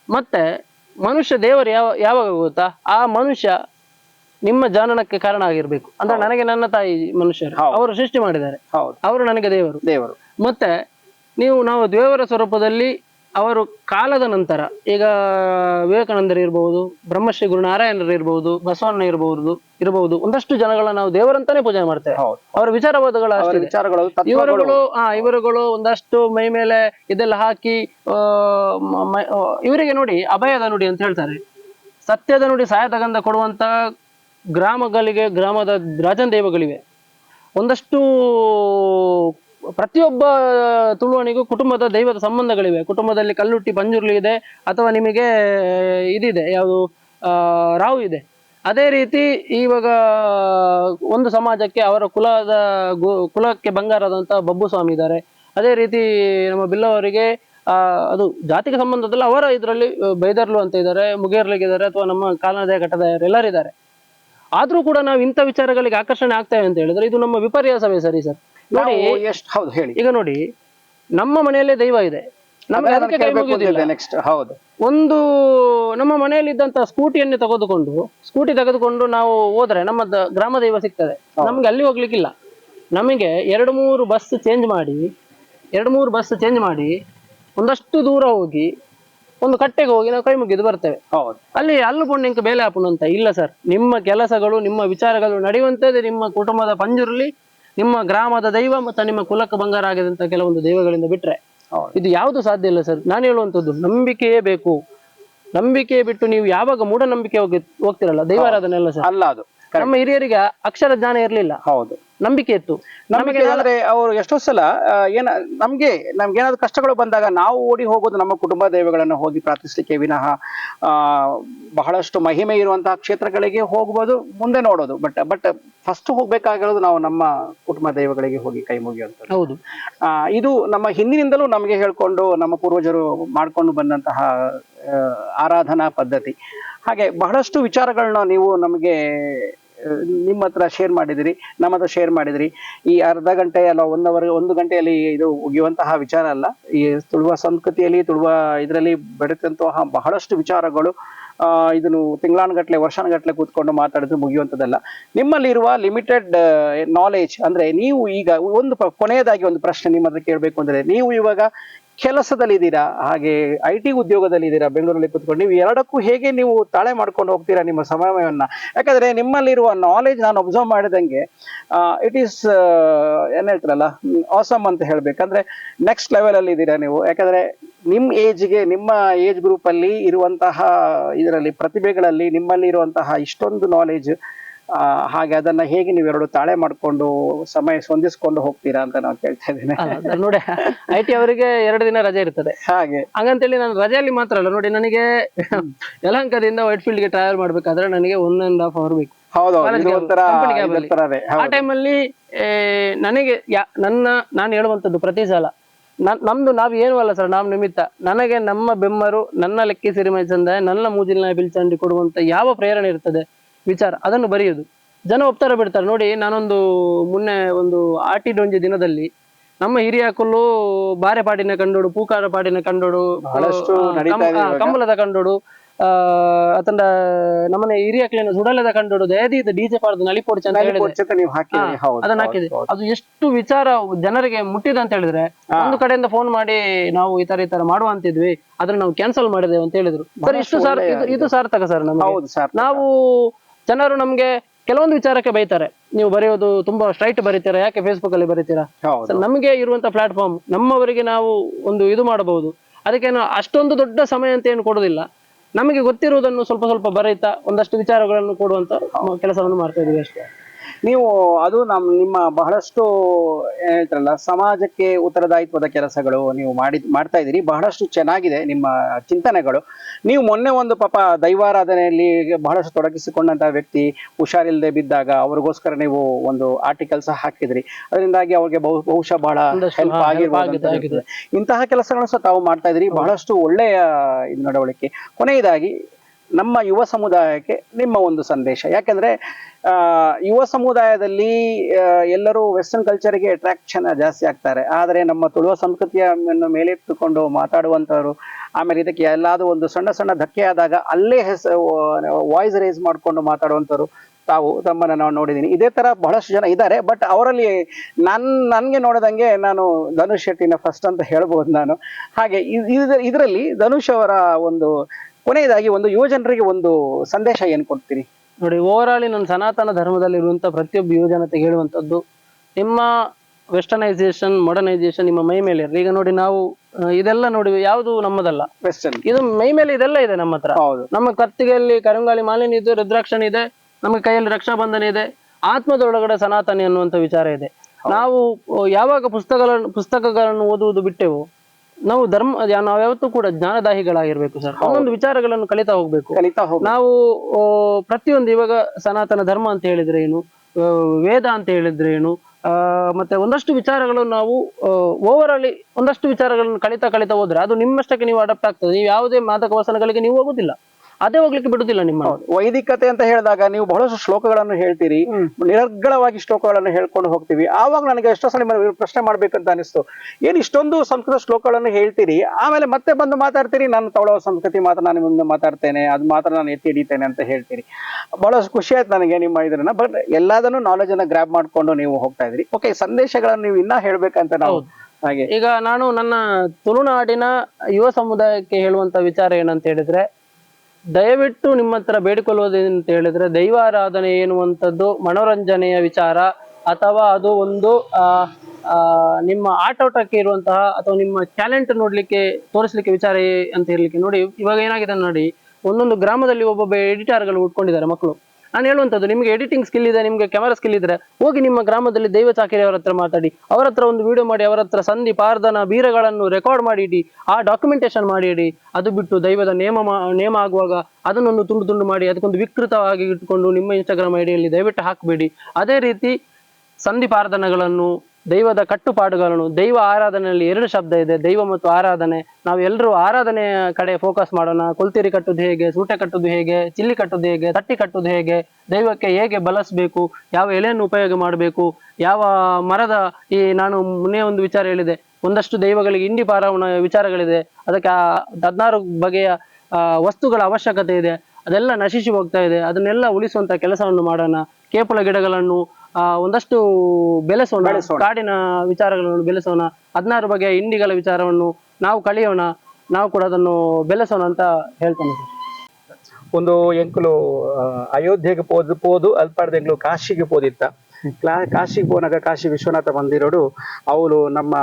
ಮತ್ತೆ ಮನುಷ್ಯ ದೇವರು ಯಾವ ಯಾವಾಗ ಗೊತ್ತಾ? ಆ ಮನುಷ್ಯ ನಿಮ್ಮ ಜನನಕ್ಕೆ ಕಾರಣ ಆಗಿರ್ಬೇಕು. ಅಂದ್ರೆ ನನಗೆ ನನ್ನ ತಾಯಿ ಮನುಷ್ಯರು. ಅವರು ಸೃಷ್ಟಿ ಮಾಡಿದ್ದಾರೆ. ಹೌದು. ಅವರು ನನಗೆ ದೇವರು. ದೇವರು. ಮತ್ತೆ ನೀವು ನಾವು ದೇವರ ಸ್ವರೂಪದಲ್ಲಿ ಅವರು ಕಾಲದ ನಂತರ ಈಗ ವಿವೇಕಾನಂದರು ಇರಬಹುದು ಬ್ರಹ್ಮಶ್ರೀ ಗುರುನಾರಾಯಣರು ಇರಬಹುದು ಬಸವಣ್ಣ ಇರಬಹುದು ಇರಬಹುದು ಒಂದಷ್ಟು ಜನಗಳನ್ನ ನಾವು ದೇವರಂತಾನೆ ಪೂಜೆ ಮಾಡ್ತೇವೆ. ಅವರ ವಿಚಾರವಾದಗಳ ಇವರುಗಳು ಆ ಇವರುಗಳು ಒಂದಷ್ಟು ಮೈ ಮೇಲೆ ಇದೆಲ್ಲ ಹಾಕಿ ಇವರಿಗೆ ನೋಡಿ ಅಭಯದ ನುಡಿ ಅಂತ ಹೇಳ್ತಾರೆ. ಸತ್ಯದ ನುಡಿ ಸಹಾಯ ಗಂಧ ಕೊಡುವಂತ ಗ್ರಾಮಗಳಿಗೆ ಗ್ರಾಮದ ರಾಜನ್ ದೇವಗಳಿವೆ. ಒಂದಷ್ಟು ಪ್ರತಿಯೊಬ್ಬ ತುಳುವಣಿಗೂ ಕುಟುಂಬದ ದೈವದ ಸಂಬಂಧಗಳಿವೆ. ಕುಟುಂಬದಲ್ಲಿ ಕಲ್ಲುಟ್ಟಿ ಪಂಜುರ್ಲಿ ಇದೆ, ಅಥವಾ ನಿಮಗೆ ಇದಿದೆ, ಯಾವುದು ರಾವು ಇದೆ. ಅದೇ ರೀತಿ ಇವಾಗ ಒಂದು ಸಮಾಜಕ್ಕೆ ಅವರ ಕುಲದ ಕುಲಕ್ಕೆ ಬಂಗಾರದಂತ ಬಬ್ಬು ಸ್ವಾಮಿ ಇದ್ದಾರೆ. ಅದೇ ರೀತಿ ನಮ್ಮ ಬಿಲ್ಲವರಿಗೆ ಅದು ಜಾತಿಗ ಸಂಬಂಧದಲ್ಲ ಅವರ ಇದರಲ್ಲಿ ಬೈದರ್ಲು ಅಂತ ಇದ್ದಾರೆ ಮುಗೇರ್ಲಿಗಿದ್ದಾರೆ ಅಥವಾ ನಮ್ಮ ಕಾಲನದ ಘಟ್ಟದ ಎಲ್ಲರಿದ್ದಾರೆ ಆದರೂ ಕೂಡ ನಾವು ಇಂಥ ವಿಚಾರಗಳಿಗೆ ಆಕರ್ಷಣೆ ಆಗ್ತೇವೆ ಅಂತ ಹೇಳಿದ್ರೆ ಇದು ನಮ್ಮ ವಿಪರ್ಯಾಸವೇ ಸರಿ ಸರ್. ನೋಡಿ ಎಷ್ಟು ಹೌದು ಹೇಳಿ. ಈಗ ನೋಡಿ ನಮ್ಮ ಮನೆಯಲ್ಲೇ ದೈವ ಇದೆ. ನಮಗೆ ಅದಕ್ಕೆ ಕೈ ನೆಕ್ಸ್ಟ್ ಹೌದು. ಒಂದು ನಮ್ಮ ಮನೆಯಲ್ಲಿ ಇದ್ದಂತ ಸ್ಕೂಟಿಯನ್ನೇ ತೆಗೆದುಕೊಂಡು ಸ್ಕೂಟಿ ತೆಗೆದುಕೊಂಡು ನಾವು ಹೋದ್ರೆ ನಮ್ಮ ಗ್ರಾಮ ದೈವ ಸಿಗ್ತದೆ. ನಮ್ಗೆ ಅಲ್ಲಿ ಹೋಗ್ಲಿಕ್ಕಿಲ್ಲ. ನಮಗೆ ಎರಡು ಮೂರು ಬಸ್ ಚೇಂಜ್ ಮಾಡಿ ಎರಡು ಮೂರು ಬಸ್ ಚೇಂಜ್ ಮಾಡಿ ಒಂದಷ್ಟು ದೂರ ಹೋಗಿ ಒಂದು ಕಟ್ಟೆಗೆ ಹೋಗಿ ನಾವು ಕೈ ಮುಗಿದು ಬರ್ತೇವೆ. ಹೌದು. ಅಲ್ಲಿ ಅಲ್ಲು ಪುಣ್ಯಕ್ಕೆ ಬೇಲೆ ಹಾಪುಣ ಅಂತ ಇಲ್ಲ ಸರ್. ನಿಮ್ಮ ಕೆಲಸಗಳು ನಿಮ್ಮ ವಿಚಾರಗಳು ನಡೆಯುವಂತದೆ ನಿಮ್ಮ ಕುಟುಂಬದ ಪಂಜುರ್ಲಿ ನಿಮ್ಮ ಗ್ರಾಮದ ದೈವ ಮತ್ತು ನಿಮ್ಮ ಕುಲಕ್ಕೆ ಬಂಗಾರ ಆಗಿದಂತ ಕೆಲವೊಂದು ದೈವಗಳಿಂದ ಬಿಟ್ರೆ ಇದು ಯಾವುದು ಸಾಧ್ಯ ಇಲ್ಲ ಸರ್. ನಾನು ಹೇಳುವಂಥದ್ದು ನಂಬಿಕೆಯೇ ಬೇಕು. ನಂಬಿಕೆ ಬಿಟ್ಟು ನೀವು ಯಾವಾಗ ಮೂಢನಂಬಿಕೆ ಹೋಗಿ ಹೋಗ್ತಿರಲ್ಲ ದೈವಾರಾಧನೆ ಅಲ್ಲ ಸರ್. ಅಲ್ಲ ಅದು. ನಮ್ಮ ಹಿರಿಯರಿಗೆ ಅಕ್ಷರ ಜ್ಞಾನ ಇರಲಿಲ್ಲ. ಹೌದು. ನಂಬಿಕೆ ಇತ್ತು. ನಮಗೆ ಅಂದ್ರೆ ಅವರು ಎಷ್ಟೋ ಸಲ ಏನ ನಮ್ಗೆ ನಮ್ಗೆ ಏನಾದ್ರು ಕಷ್ಟಗಳು ಬಂದಾಗ ನಾವು ಓಡಿ ಹೋಗೋದು ನಮ್ಮ ಕುಟುಂಬ ದೈವಗಳನ್ನು ಹೋಗಿ ಪ್ರಾರ್ಥಿಸಲಿಕ್ಕೆ ವಿನಃ ಬಹಳಷ್ಟು ಮಹಿಮೆ ಇರುವಂತಹ ಕ್ಷೇತ್ರಗಳಿಗೆ ಹೋಗ್ಬೋದು ಮುಂದೆ ನೋಡೋದು. ಬಟ್ ಬಟ್ ಫಸ್ಟ್ ಹೋಗ್ಬೇಕಾಗಿರೋದು ನಾವು ನಮ್ಮ ಕುಟುಂಬ ದೈವಗಳಿಗೆ ಹೋಗಿ ಕೈ ಮುಗಿಯುವಂತ ಹೌದು. ಇದು ನಮ್ಮ ಹಿಂದಿನಿಂದಲೂ ನಮಗೆ ಹೇಳ್ಕೊಂಡು ನಮ್ಮ ಪೂರ್ವಜರು ಮಾಡ್ಕೊಂಡು ಬಂದಂತಹ ಆರಾಧನಾ ಪದ್ಧತಿ. ಹಾಗೆ ಬಹಳಷ್ಟು ವಿಚಾರಗಳನ್ನ ನೀವು ನಮಗೆ ನಿಮ್ಮ ಹತ್ರ ಶೇರ್ ಮಾಡಿದಿರಿ, ನಮ್ಮ ಹತ್ರ ಶೇರ್ ಮಾಡಿದಿರಿ. ಈ ಅರ್ಧ ಗಂಟೆ ಅಲ್ಲ ಒನ್ ಅವರ್ ಒಂದು ಗಂಟೆಯಲ್ಲಿ ಇದು ಮುಗಿಯುವಂತಹ ವಿಚಾರ ಅಲ್ಲ. ಈ ತುಳುವ ಸಂಸ್ಕೃತಿಯಲ್ಲಿ, ತುಳುವ ಇದರಲ್ಲಿ ಬೆಳೆದಂತಹ ಬಹಳಷ್ಟು ವಿಚಾರಗಳು ಇದನ್ನು ತಿಂಗಳಾನುಗಟ್ಲೆ, ವರ್ಷಾನುಗಟ್ಲೆ ಕೂತ್ಕೊಂಡು ಮಾತಾಡಿದ್ರು ಮುಗಿಯುವಂಥದ್ದಲ್ಲ. ನಿಮ್ಮಲ್ಲಿರುವ ಲಿಮಿಟೆಡ್ ನಾಲೆಜ್ ಅಂದ್ರೆ ನೀವು ಈಗ ಒಂದು ಕೊನೆಯದಾಗಿ ಒಂದು ಪ್ರಶ್ನೆ ನಿಮ್ಮ ಹತ್ರ ಕೇಳಬೇಕು ಅಂದ್ರೆ, ನೀವು ಇವಾಗ ಕೆಲಸದಲ್ಲಿದ್ದೀರಾ? ಹಾಗೆ ಐ ಟಿ ಉದ್ಯೋಗದಲ್ಲಿ ಇದ್ದೀರಾ ಬೆಂಗಳೂರಲ್ಲಿ ಕುತ್ಕೊಂಡು ನೀವು ಎರಡಕ್ಕೂ ಹೇಗೆ ನೀವು ತಾಳೆ ಮಾಡ್ಕೊಂಡು ಹೋಗ್ತೀರಾ ನಿಮ್ಮ ಸಮಯವನ್ನ? ಯಾಕಂದ್ರೆ ನಿಮ್ಮಲ್ಲಿರುವ ನಾಲೆಜ್ ನಾನು ಒಬ್ಸರ್ವ್ ಮಾಡಿದಂಗೆ ಇಟ್ ಈಸ್ ಏನ್ ಹೇಳ್ತಾರಲ್ಲ ಆಸಮ್ ಅಂತ ಹೇಳ್ಬೇಕಂದ್ರೆ ನೆಕ್ಸ್ಟ್ ಲೆವೆಲಲ್ಲಿ ಇದ್ದೀರಾ ನೀವು? ಯಾಕಂದ್ರೆ ನಿಮ್ಮ ಏಜ್ಗೆ ನಿಮ್ಮ ಏಜ್ ಗ್ರೂಪ್ ಅಲ್ಲಿ ಇರುವಂತಹ, ಇದರಲ್ಲಿ, ಪ್ರತಿಭೆಗಳಲ್ಲಿ ನಿಮ್ಮಲ್ಲಿ ಇರುವಂತಹ ಇಷ್ಟೊಂದು ನಾಲೆಜ್ ಹಾಗೆ ಅದನ್ನ ಹೇಗೆ ನೀವೆರಡು ತಾಳೆ ಮಾಡ್ಕೊಂಡು ಸಮಯ ಹೊಂದಿಸ್ಕೊಂಡು ಹೋಗ್ತೀರಾ ಅಂತ ನಾವು ಕೇಳ್ತಾ ಇದ್ದೇನೆ. ನೋಡಿ ಐ ಟಿ ಅವರಿಗೆ ಎರಡು ದಿನ ರಜೆ ಇರ್ತದೆ. ಹಾಗೆ. ಹಂಗಂತೇಳಿ ನಾನು ರಜೆಯಲ್ಲಿ ಮಾತ್ರ ಅಲ್ಲ ನೋಡಿ ನನಗೆ ಯಲಹಂಕದಿಂದ ವೈಟ್ ಫೀಲ್ಡ್ಗೆ ಟ್ರಾವೆಲ್ ಮಾಡ್ಬೇಕಾದ್ರೆ ನನಗೆ ಒನ್ ಅಂಡ್ ಹಾಫ್ ಅವರ್ ಬೇಕು. ಹೌದು ಟೈಮ್ಗೆ ಅಲ್ಲಿ. ಆ ಟೈಮಲ್ಲಿ ನನಗೆ ಯಾ- ನನ್ನ ನಾನು ಹೇಳುವಂತದ್ದು ಪ್ರತಿ ಸಲ. ನಮ್ದು ನಾವು ಏನು ಅಲ್ಲ ಸರ್ ನಾವ್ ನಿಮಿತ್ತ. ನನಗೆ ನಮ್ಮ ಬೆಮ್ಮರು ನನ್ನ ಲೆಕ್ಕಿ ಸಿರಿಮೈ ಚಂದ ನನ್ನ ಮೂಜಿಲ್ನ ಬಿಲ್ಚಂಡಿ ಕೊಡುವಂತ ಯಾವ ಪ್ರೇರಣೆ ಇರ್ತದೆ? ವಿಚಾರ ಅದನ್ನು ಬರೆಯುವುದು ಜನ ಒಪ್ತಾರ ಬಿಡ್ತಾರೆ. ನೋಡಿ ನಾನೊಂದು ಮೊನ್ನೆ ಒಂದು ಆಟಿ ಡೊಂಜಿ ದಿನದಲ್ಲಿ ನಮ್ಮ ಹಿರಿಯ ಕೊಲ್ಲು ಬಾರೆ ಪಾಡಿನ ಕಂಡೋಡು ಪೂಕಾರ ಪಾಡಿನ ಕಂಡೋಡು ಬಹಳಷ್ಟು ಕಂಬಲದ ಕಂಡೋಡು ಆ ಅತಂಡ ನಮ್ಮನೆ ಹಿರಿಯ ಕ್ಲೀನ್ ಸುಡಲದ ಕಂಡೋಡು ದಯದಿ ಇದು ಡಿಜೆ ಪಾಡ್ದು ನಳಿಪೋಡ್ ಅದನ್ನ ಹಾಕಿದೆ. ಅದು ಎಷ್ಟು ವಿಚಾರ ಜನರಿಗೆ ಮುಟ್ಟಿದೆ ಅಂತ ಹೇಳಿದ್ರೆ ಒಂದು ಕಡೆಯಿಂದ ಫೋನ್ ಮಾಡಿ ನಾವು ಈ ತರ ಈ ತರ ಮಾಡುವ ಅಂತಿದ್ವಿ ಅದನ್ನ ನಾವು ಕ್ಯಾನ್ಸಲ್ ಮಾಡಿದೆ ಅಂತ ಹೇಳಿದ್ರು. ಸರ್ ಇಷ್ಟು ಸಾರ್ ಇದು- ಸಾರ್ಥಕ ಸರ್ ನಮ್ಗೆ. ಸರ್ ನಾವು ಜನರು ನಮ್ಗೆ ಕೆಲವೊಂದು ವಿಚಾರಕ್ಕೆ ಬೈತಾರೆ. ನೀವು ಬರೆಯೋದು ತುಂಬಾ ಸ್ಟ್ರೈಟ್ ಬರೀತೀರಾ ಯಾಕೆ ಫೇಸ್ಬುಕ್ ಅಲ್ಲಿ ಬರೀತೀರಾ? ನಮಗೆ ಇರುವಂತ ಪ್ಲಾಟ್ಫಾರ್ಮ್ ನಮ್ಮವರಿಗೆ ನಾವು ಒಂದು ಇದು ಮಾಡಬಹುದು. ಅದಕ್ಕೆ ಅಷ್ಟೊಂದು ದೊಡ್ಡ ಸಮಯ ಅಂತ ಏನು ಕೊಡೋದಿಲ್ಲ. ನಮಗೆ ಗೊತ್ತಿರುವುದನ್ನು ಸ್ವಲ್ಪ ಸ್ವಲ್ಪ ಬರೀತಾ ಒಂದಷ್ಟು ವಿಚಾರಗಳನ್ನು ಕೊಡುವಂತ ಕೆಲಸವನ್ನು ಮಾಡ್ತಾ ಇದೀವಿ ಅಷ್ಟೇ. ನೀವು ಅದು ನಮ್ ನಿಮ್ಮ ಬಹಳಷ್ಟು ಏನ್ ಹೇಳ್ತಾರಲ್ಲ ಸಮಾಜಕ್ಕೆ ಉತ್ತರದಾಯಿತ್ವದ ಕೆಲಸಗಳು ನೀವು ಮಾಡಿ ಮಾಡ್ತಾ ಇದ್ದೀರಿ. ಬಹಳಷ್ಟು ಚೆನ್ನಾಗಿದೆ ನಿಮ್ಮ ಚಿಂತನೆಗಳು. ನೀವು ಮೊನ್ನೆ ಒಂದು ಪಾಪ ದೈವಾರಾಧನೆಯಲ್ಲಿ ಬಹಳಷ್ಟು ತೊಡಗಿಸಿಕೊಂಡಂತ ವ್ಯಕ್ತಿ ಹುಷಾರಿಲ್ಲದೆ ಬಿದ್ದಾಗ ಅವ್ರಿಗೋಸ್ಕರ ನೀವು ಒಂದು ಆರ್ಟಿಕಲ್ ಸಹ ಹಾಕಿದ್ರಿ. ಅದರಿಂದಾಗಿ ಅವ್ರಿಗೆ ಬಹು ಬಹುಶಃ ಬಹಳ ಹೆಲ್ಪ್ ಆಗಿರ್ಬೋದು. ಇಂತಹ ಕೆಲಸಗಳನ್ನು ಸಹ ತಾವು ಮಾಡ್ತಾ ಇದ್ದೀರಿ. ಬಹಳಷ್ಟು ಒಳ್ಳೆಯ ಇದು ನಡವಳಿಕೆ. ಕೊನೆಯದಾಗಿ ನಮ್ಮ ಯುವ ಸಮುದಾಯಕ್ಕೆ ನಿಮ್ಮ ಒಂದು ಸಂದೇಶ. ಯಾಕೆಂದರೆ ಯುವ ಸಮುದಾಯದಲ್ಲಿ ಎಲ್ಲರೂ ವೆಸ್ಟರ್ನ್ ಕಲ್ಚರ್ಗೆ ಅಟ್ರಾಕ್ಷನ್ ಜಾಸ್ತಿ ಆಗ್ತಾರೆ. ಆದರೆ ನಮ್ಮ ತುಳುವ ಸಂಸ್ಕೃತಿಯನ್ನು ಮೇಲೆತ್ತುಕೊಂಡು ಮಾತಾಡುವಂಥವ್ರು, ಆಮೇಲೆ ಇದಕ್ಕೆ ಎಲ್ಲಾದರೂ ಒಂದು ಸಣ್ಣ ಸಣ್ಣ ಧಕ್ಕೆ ಆದಾಗ ಅಲ್ಲೇ ಹೆಸ ವಾಯ್ಸ್ ರೇಸ್ ಮಾಡಿಕೊಂಡು ಮಾತಾಡುವಂಥವ್ರು ತಾವು ತಮ್ಮನ್ನು ನಾವು ನೋಡಿದ್ದೀನಿ ಇದೇ ಥರ ಬಹಳಷ್ಟು ಜನ ಇದ್ದಾರೆ ಬಟ್ ಅವರಲ್ಲಿ ನನ್ನ ನನಗೆ ನೋಡಿದಂಗೆ ನಾನು ಧನುಷ್ ಶೆಟ್ಟಿನ ಫಸ್ಟ್ ಅಂತ ಹೇಳ್ಬೋದು ನಾನು. ಹಾಗೆ ಇದರಲ್ಲಿ ಧನುಷ್ ಅವರ ಒಂದು ಕೊನೆಯದಾಗಿ ಒಂದು ಯುವ ಜನರಿಗೆ ಒಂದು ಸಂದೇಶ ಏನು ಕೊಡ್ತೀರಿ? ನೋಡಿ ಓವರ್ ಆಲ್ ನನ್ನ ಸನಾತನ ಧರ್ಮದಲ್ಲಿ ಇರುವಂತ ಪ್ರತಿಯೊಬ್ಬ ಯುವಜನತೆಗೆ ಹೇಳುವಂಥದ್ದು ನಿಮ್ಮ ವೆಸ್ಟರ್ನೈಸೇಷನ್ ಮಾಡರ್ನೈಸೇಷನ್ ನಿಮ್ಮ ಮೈ ಮೇಲೆ ಇರಲಿ. ಈಗ ನೋಡಿ ನಾವು ಇದೆಲ್ಲ ನೋಡಿ ಯಾವುದು ನಮ್ಮದಲ್ಲ. ವೆಸ್ಟರ್ನ್ ಇದು ಮೈ ಮೇಲೆ ಇದೆಲ್ಲ ಇದೆ ನಮ್ಮ ಹತ್ರ. ಹೌದು. ನಮ್ಮ ಕತ್ತಿಗೆಯಲ್ಲಿ ಕರಂಗಾಳಿ ಮಾಲಿನ್ಯ ಇದೆ ರುದ್ರಾಕ್ಷಣ ಇದೆ ನಮ್ಮ ಕೈಯಲ್ಲಿ ರಕ್ಷಾಬಂಧನ ಇದೆ ಆತ್ಮದೊಳಗಡೆ ಸನಾತನಿ ಅನ್ನುವಂಥ ವಿಚಾರ ಇದೆ. ನಾವು ಯಾವಾಗ ಪುಸ್ತಕಗಳನ್ನು ಪುಸ್ತಕಗಳನ್ನು ಓದುವುದು ಬಿಟ್ಟೆವು ನಾವು ಧರ್ಮ ನಾವು ಯಾವತ್ತೂ ಕೂಡ ಜ್ಞಾನದಾಹಿಗಳಾಗಿರ್ಬೇಕು ಸರ್. ಒಂದೊಂದು ವಿಚಾರಗಳನ್ನು ಕಲಿತಾ ಹೋಗ್ಬೇಕು. ಕಲಿತಾ ಹೋಗ್ ನಾವು ಆ, ಪ್ರತಿಯೊಂದು ಇವಾಗ ಸನಾತನ ಧರ್ಮ ಅಂತ ಹೇಳಿದ್ರೆ ಏನು ಆ, ವೇದ ಅಂತ ಹೇಳಿದ್ರೆ ಏನು ಆ, ಮತ್ತೆ ಒಂದಷ್ಟು ವಿಚಾರಗಳು ನಾವು ಓವರ್ ಆಲಿ ಒಂದಷ್ಟು ವಿಚಾರಗಳನ್ನು ಕಲಿತಾ ಕಲಿತಾ ಹೋದ್ರೆ ಅದು ನಿಮ್ಮಷ್ಟಕ್ಕೆ ನೀವು ಅಡಾಪ್ಟ್ ಆಗ್ತದೆ. ನೀವು ಯಾವುದೇ ಮಾದಕ ವಸನಗಳಿಗೆ ನೀವು ಹೋಗುದಿಲ್ಲ. ಅದೇ ಹೋಗ್ಲಿಕ್ಕೆ ಬಿಡುದಿಲ್ಲ ನಿಮ್ಮ ವೈದಿಕತೆ ಅಂತ ಹೇಳಿದಾಗ ನೀವು ಬಹಳಷ್ಟು ಶ್ಲೋಕಗಳನ್ನು ಹೇಳ್ತೀರಿ. ನಿರರ್ಗಳವಾಗಿ ಶ್ಲೋಕಗಳನ್ನು ಹೇಳ್ಕೊಂಡು ಹೋಗ್ತೀವಿ. ಆವಾಗ ನನಗೆ ಎಷ್ಟೋ ಸಲ ನಿಮ್ಮ ಪ್ರಶ್ನೆ ಮಾಡ್ಬೇಕಂತ ಅನಿಸ್ತು. ಏನು ಇಷ್ಟೊಂದು ಸಂಸ್ಕೃತ ಶ್ಲೋಕಗಳನ್ನು ಹೇಳ್ತೀರಿ. ಆಮೇಲೆ ಮತ್ತೆ ಬಂದು ಮಾತಾಡ್ತೀರಿ. ನಾನು ತಗೊಳ್ಳೋ ಸಂಸ್ಕೃತಿ ಮಾತ್ರ ನಾನು ಮುಂದೆ ಮಾತಾಡ್ತೇನೆ. ಅದು ಮಾತ್ರ ನಾನು ಎತ್ತಿ ಹಿಡಿತೇನೆ ಅಂತ ಹೇಳ್ತೀರಿ. ಬಹಳಷ್ಟು ಖುಷಿ ಆಯ್ತು ನನಗೆ ನಿಮ್ಮ ಇದನ್ನ ಬಟ್ ಎಲ್ಲದನ್ನು ನಾಲೆಜ್ ಅನ್ನ ಗ್ರಾಪ್ ಮಾಡ್ಕೊಂಡು ನೀವು ಹೋಗ್ತಾ ಇದ್ರಿ. ಓಕೆ ಸಂದೇಶಗಳನ್ನು ನೀವು ಇನ್ನ ಹೇಳ್ಬೇಕಂತ ನಾವು ಹಾಗೆ. ಈಗ ನಾನು ನನ್ನ ತುಳುನಾಡಿನ ಯುವ ಸಮುದಾಯಕ್ಕೆ ಹೇಳುವಂತ ವಿಚಾರ ಏನಂತ ಹೇಳಿದ್ರೆ ದಯವಿಟ್ಟು ನಿಮ್ಮ ಹತ್ರ ಅಂತ ಹೇಳಿದ್ರೆ ದೈವಾರಾಧನೆ ಎನ್ನುವಂಥದ್ದು ಮನೋರಂಜನೆಯ ವಿಚಾರ ಅಥವಾ ಅದು ಒಂದು ನಿಮ್ಮ ಆಟೋಟಕ್ಕೆ ಇರುವಂತಹ ಅಥವಾ ನಿಮ್ಮ ಟ್ಯಾಲೆಂಟ್ ನೋಡ್ಲಿಕ್ಕೆ, ತೋರಿಸ್ಲಿಕ್ಕೆ ವಿಚಾರ ಅಂತ ಹೇಳಲಿಕ್ಕೆ ನೋಡಿ, ಇವಾಗ ಏನಾಗಿದೆ ನೋಡಿ, ಒಂದೊಂದು ಗ್ರಾಮದಲ್ಲಿ ಒಬ್ಬೊಬ್ಬ ಎಡಿಟರ್ಗಳು ಉಟ್ಕೊಂಡಿದ್ದಾರೆ ಮಕ್ಕಳು. ನಾನು ಹೇಳುವಂಥದ್ದು, ನಿಮಗೆ ಎಡಿಟಿಂಗ್ ಸ್ಕಿಲ್ ಇದೆ, ನಿಮಗೆ ಕ್ಯಾಮರಾ ಸ್ಕಿಲ್ ಇದ್ರೆ ಹೋಗಿ ನಿಮ್ಮ ಗ್ರಾಮದಲ್ಲಿ ದೈವ ಚಾಕರಿ ಅವರ ಹತ್ರ ಮಾತಾಡಿ. ಅವರ ಹತ್ರ ಒಂದು ವಿಡಿಯೋ ಮಾಡಿ, ಅವರ ಹತ್ರ ಸಂಧಿ ಪಾರ್ಧನ ಬೀರಗಳನ್ನು ರೆಕಾರ್ಡ್ ಮಾಡಿ ಇಡಿ. ಆ ಡಾಕ್ಯುಮೆಂಟೇಶನ್ ಮಾಡಿ ಇಡಿ. ಅದು ಬಿಟ್ಟು ದೈವದ ನೇಮ ನೇಮ ಆಗುವಾಗ ಅದನ್ನೊಂದು ತುಂಡು ತುಂಡು ಮಾಡಿ, ಅದಕ್ಕೊಂದು ವಿಕೃತವಾಗಿ ಇಟ್ಕೊಂಡು ನಿಮ್ಮ ಇನ್ಸ್ಟಾಗ್ರಾಮ್ ಐಡಿಯಲ್ಲಿ ದಯವಿಟ್ಟು ಹಾಕಬೇಡಿ. ಅದೇ ರೀತಿ ಸಂಧಿ ಪಾರ್ಧನಗಳನ್ನು ದೈವದ ಕಟ್ಟುಪಾಡುಗಳನ್ನು, ದೈವ ಆರಾಧನೆಯಲ್ಲಿ ಎರಡು ಶಬ್ದ ಇದೆ, ದೈವ ಮತ್ತು ಆರಾಧನೆ. ನಾವು ಎಲ್ಲರೂ ಆರಾಧನೆಯ ಕಡೆ ಫೋಕಸ್ ಮಾಡೋಣ. ಕುಲ್ತಿರಿ ಕಟ್ಟುದು ಹೇಗೆ, ಸೂಟೆ ಕಟ್ಟುದು ಹೇಗೆ, ಚಿಲ್ಲಿ ಕಟ್ಟುದು ಹೇಗೆ, ತಟ್ಟಿ ಕಟ್ಟುದು ಹೇಗೆ, ದೈವಕ್ಕೆ ಹೇಗೆ ಬಳಸಬೇಕು, ಯಾವ ಎಲೆಯನ್ನು ಉಪಯೋಗ ಮಾಡಬೇಕು, ಯಾವ ಮರದ ಈ ನಾನು ಮುನ್ನೆ ಒಂದು ವಿಚಾರ ಹೇಳಿದೆ. ಒಂದಷ್ಟು ದೈವಗಳಿಗೆ ಇಂಡಿ ಪಾರವಣ ವಿಚಾರಗಳಿದೆ. ಅದಕ್ಕೆ ಹದಿನಾರು ಬಗೆಯ ವಸ್ತುಗಳ ಅವಶ್ಯಕತೆ ಇದೆ. ಅದೆಲ್ಲ ನಶಿಸಿ ಹೋಗ್ತಾ ಇದೆ. ಅದನ್ನೆಲ್ಲ ಉಳಿಸುವಂತ ಕೆಲಸವನ್ನು ಮಾಡೋಣ. ಕೇಪಲ ಗಿಡಗಳನ್ನು ಒಂದಷ್ಟು ಬೆಳೆಸೋಣ. ಬೆಳೆಸೋಣ. ಕಾಡಿನ ವಿಚಾರಗಳನ್ನು ಬೆಳೆಸೋಣ. ಹದಿನಾರು ಬಗೆಯ ಹಿಂಡಿಗಳ ವಿಚಾರವನ್ನು ನಾವು ಕಲಿಯೋಣ ನಾವು ಕೂಡ ಅದನ್ನು ಬೆಳೆಸೋಣ ಅಂತ ಹೇಳ್ತೇನೆ. ಸರ್ ಒಂದು ಎಂಕುಲು ಆ, ಅಯೋಧ್ಯೆಗೆ ಪೋದು ಪೋದು ಅಲ್ಪಾರ್ದ ಎಂಕ್ಲು ಕಾಶಿಗೆ ಪೋದಿತ್ತ. ಕ್ಲಾ ಕಾಶಿಗೆ ಪೋನಾಗ ಕಾಶಿ ವಿಶ್ವನಾಥ ಮಂದಿರೋಡು ಅವಳು ನಮ್ಮ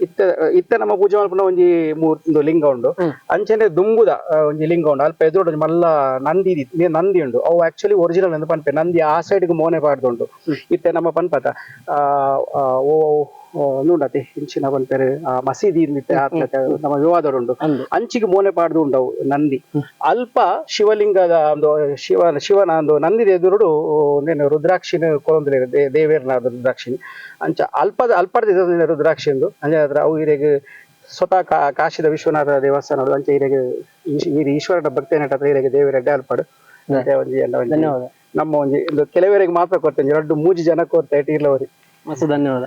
ಇತ್ತ ಇತ್ತ ನಮ್ಮ ಪೂಜೆ ಮಲ್ಪನ ಒಂಜಿ ಮೂರ್ ಒಂದು ಲಿಂಗ ಉಂಡು. ಅಂಚನೆ ದುಂಬುದ ಒಂಜಿ ಲಿಂಗ ಉಂಡು. ಅಲ್ಪ ಎದುರು ಒಂಜಿ ಮಲ್ಲ ನಂದಿ ನಂದಿ ಉಂಡು. ಅವು ಆಕ್ಚುಲಿ ಒರಿಜಿನಲ್ ಎಂದು ಪನ್ಪೆ ನಂದಿ ಆ ಸೈಡ್ಗೆ ಮೋನೆ ಪಾಡ್ದುಂಡು ಇತ್ತೆ ನಮ್ಮ ಪನ್ಪತ ಆ, ಓ ಓ, ನೋಡತಿ ಇಂಚಿನ ಪನ್ಪೆರು ಆ ಮಸೀದಿ ಇರ್ಲಿತ್ತೆ ನಮ್ಮ ವಿವಾದಡುಂಡು ಅಂದು. ಅಂಚಿಗೆ ಮೋನೆ ಪಾಡ್ದು ಉಂಡವು ನಂದಿ. ಅಲ್ಪ ಶಿವಲಿಂಗದ ಒಂದು ಶಿವ ಶಿವನ ಒಂದು ನಂದಿದ ಎದುರುಡು ಒಂದೇನು ರುದ್ರಾಕ್ಷಿನ ಕೊಳೊಂದಿಲ್ಲ ದೇ ದೇವೇರ್ನ ರುದ್ರಾಕ್ಷಿನಿ. ಅಂಚ ಅಲ್ಪದ ಅಲ್ಪದ ರುದ್ರಾಕ್ಷಿ ಎಂದು ಅಂದ್ರೆ ಅದ್ರ ಅವು ಇರೆಗೆ ಸ್ವತಃ ಕಾ ಕಾಶಿದ ವಿಶ್ವನಾಥ ದೇವಸ್ಥಾನ ಅಂಚೆ ಇರೆಗೆ ಈಶ್ವರನ ಭಕ್ತಿ ನಟ ಇರೆಗೆ ದೇವಿ ಅಡ್ಡೆ ಅಲ್ಪಡು ಧನ್ಯವಾದ. ನಮ್ಮ ಒಂಜಿ ಒಂದು ಕೆಲವರಿಗೆ ಮಾತ್ರ ಕೊಡ್ತೇನೆ. ಎರಡು ಮೂಜಿ ಜನ ಕೊಡ್ತಾ ಇಟ್ಟಿರ್ಲವರಿ ಮಸ್ತ್ ಧನ್ಯವಾದ.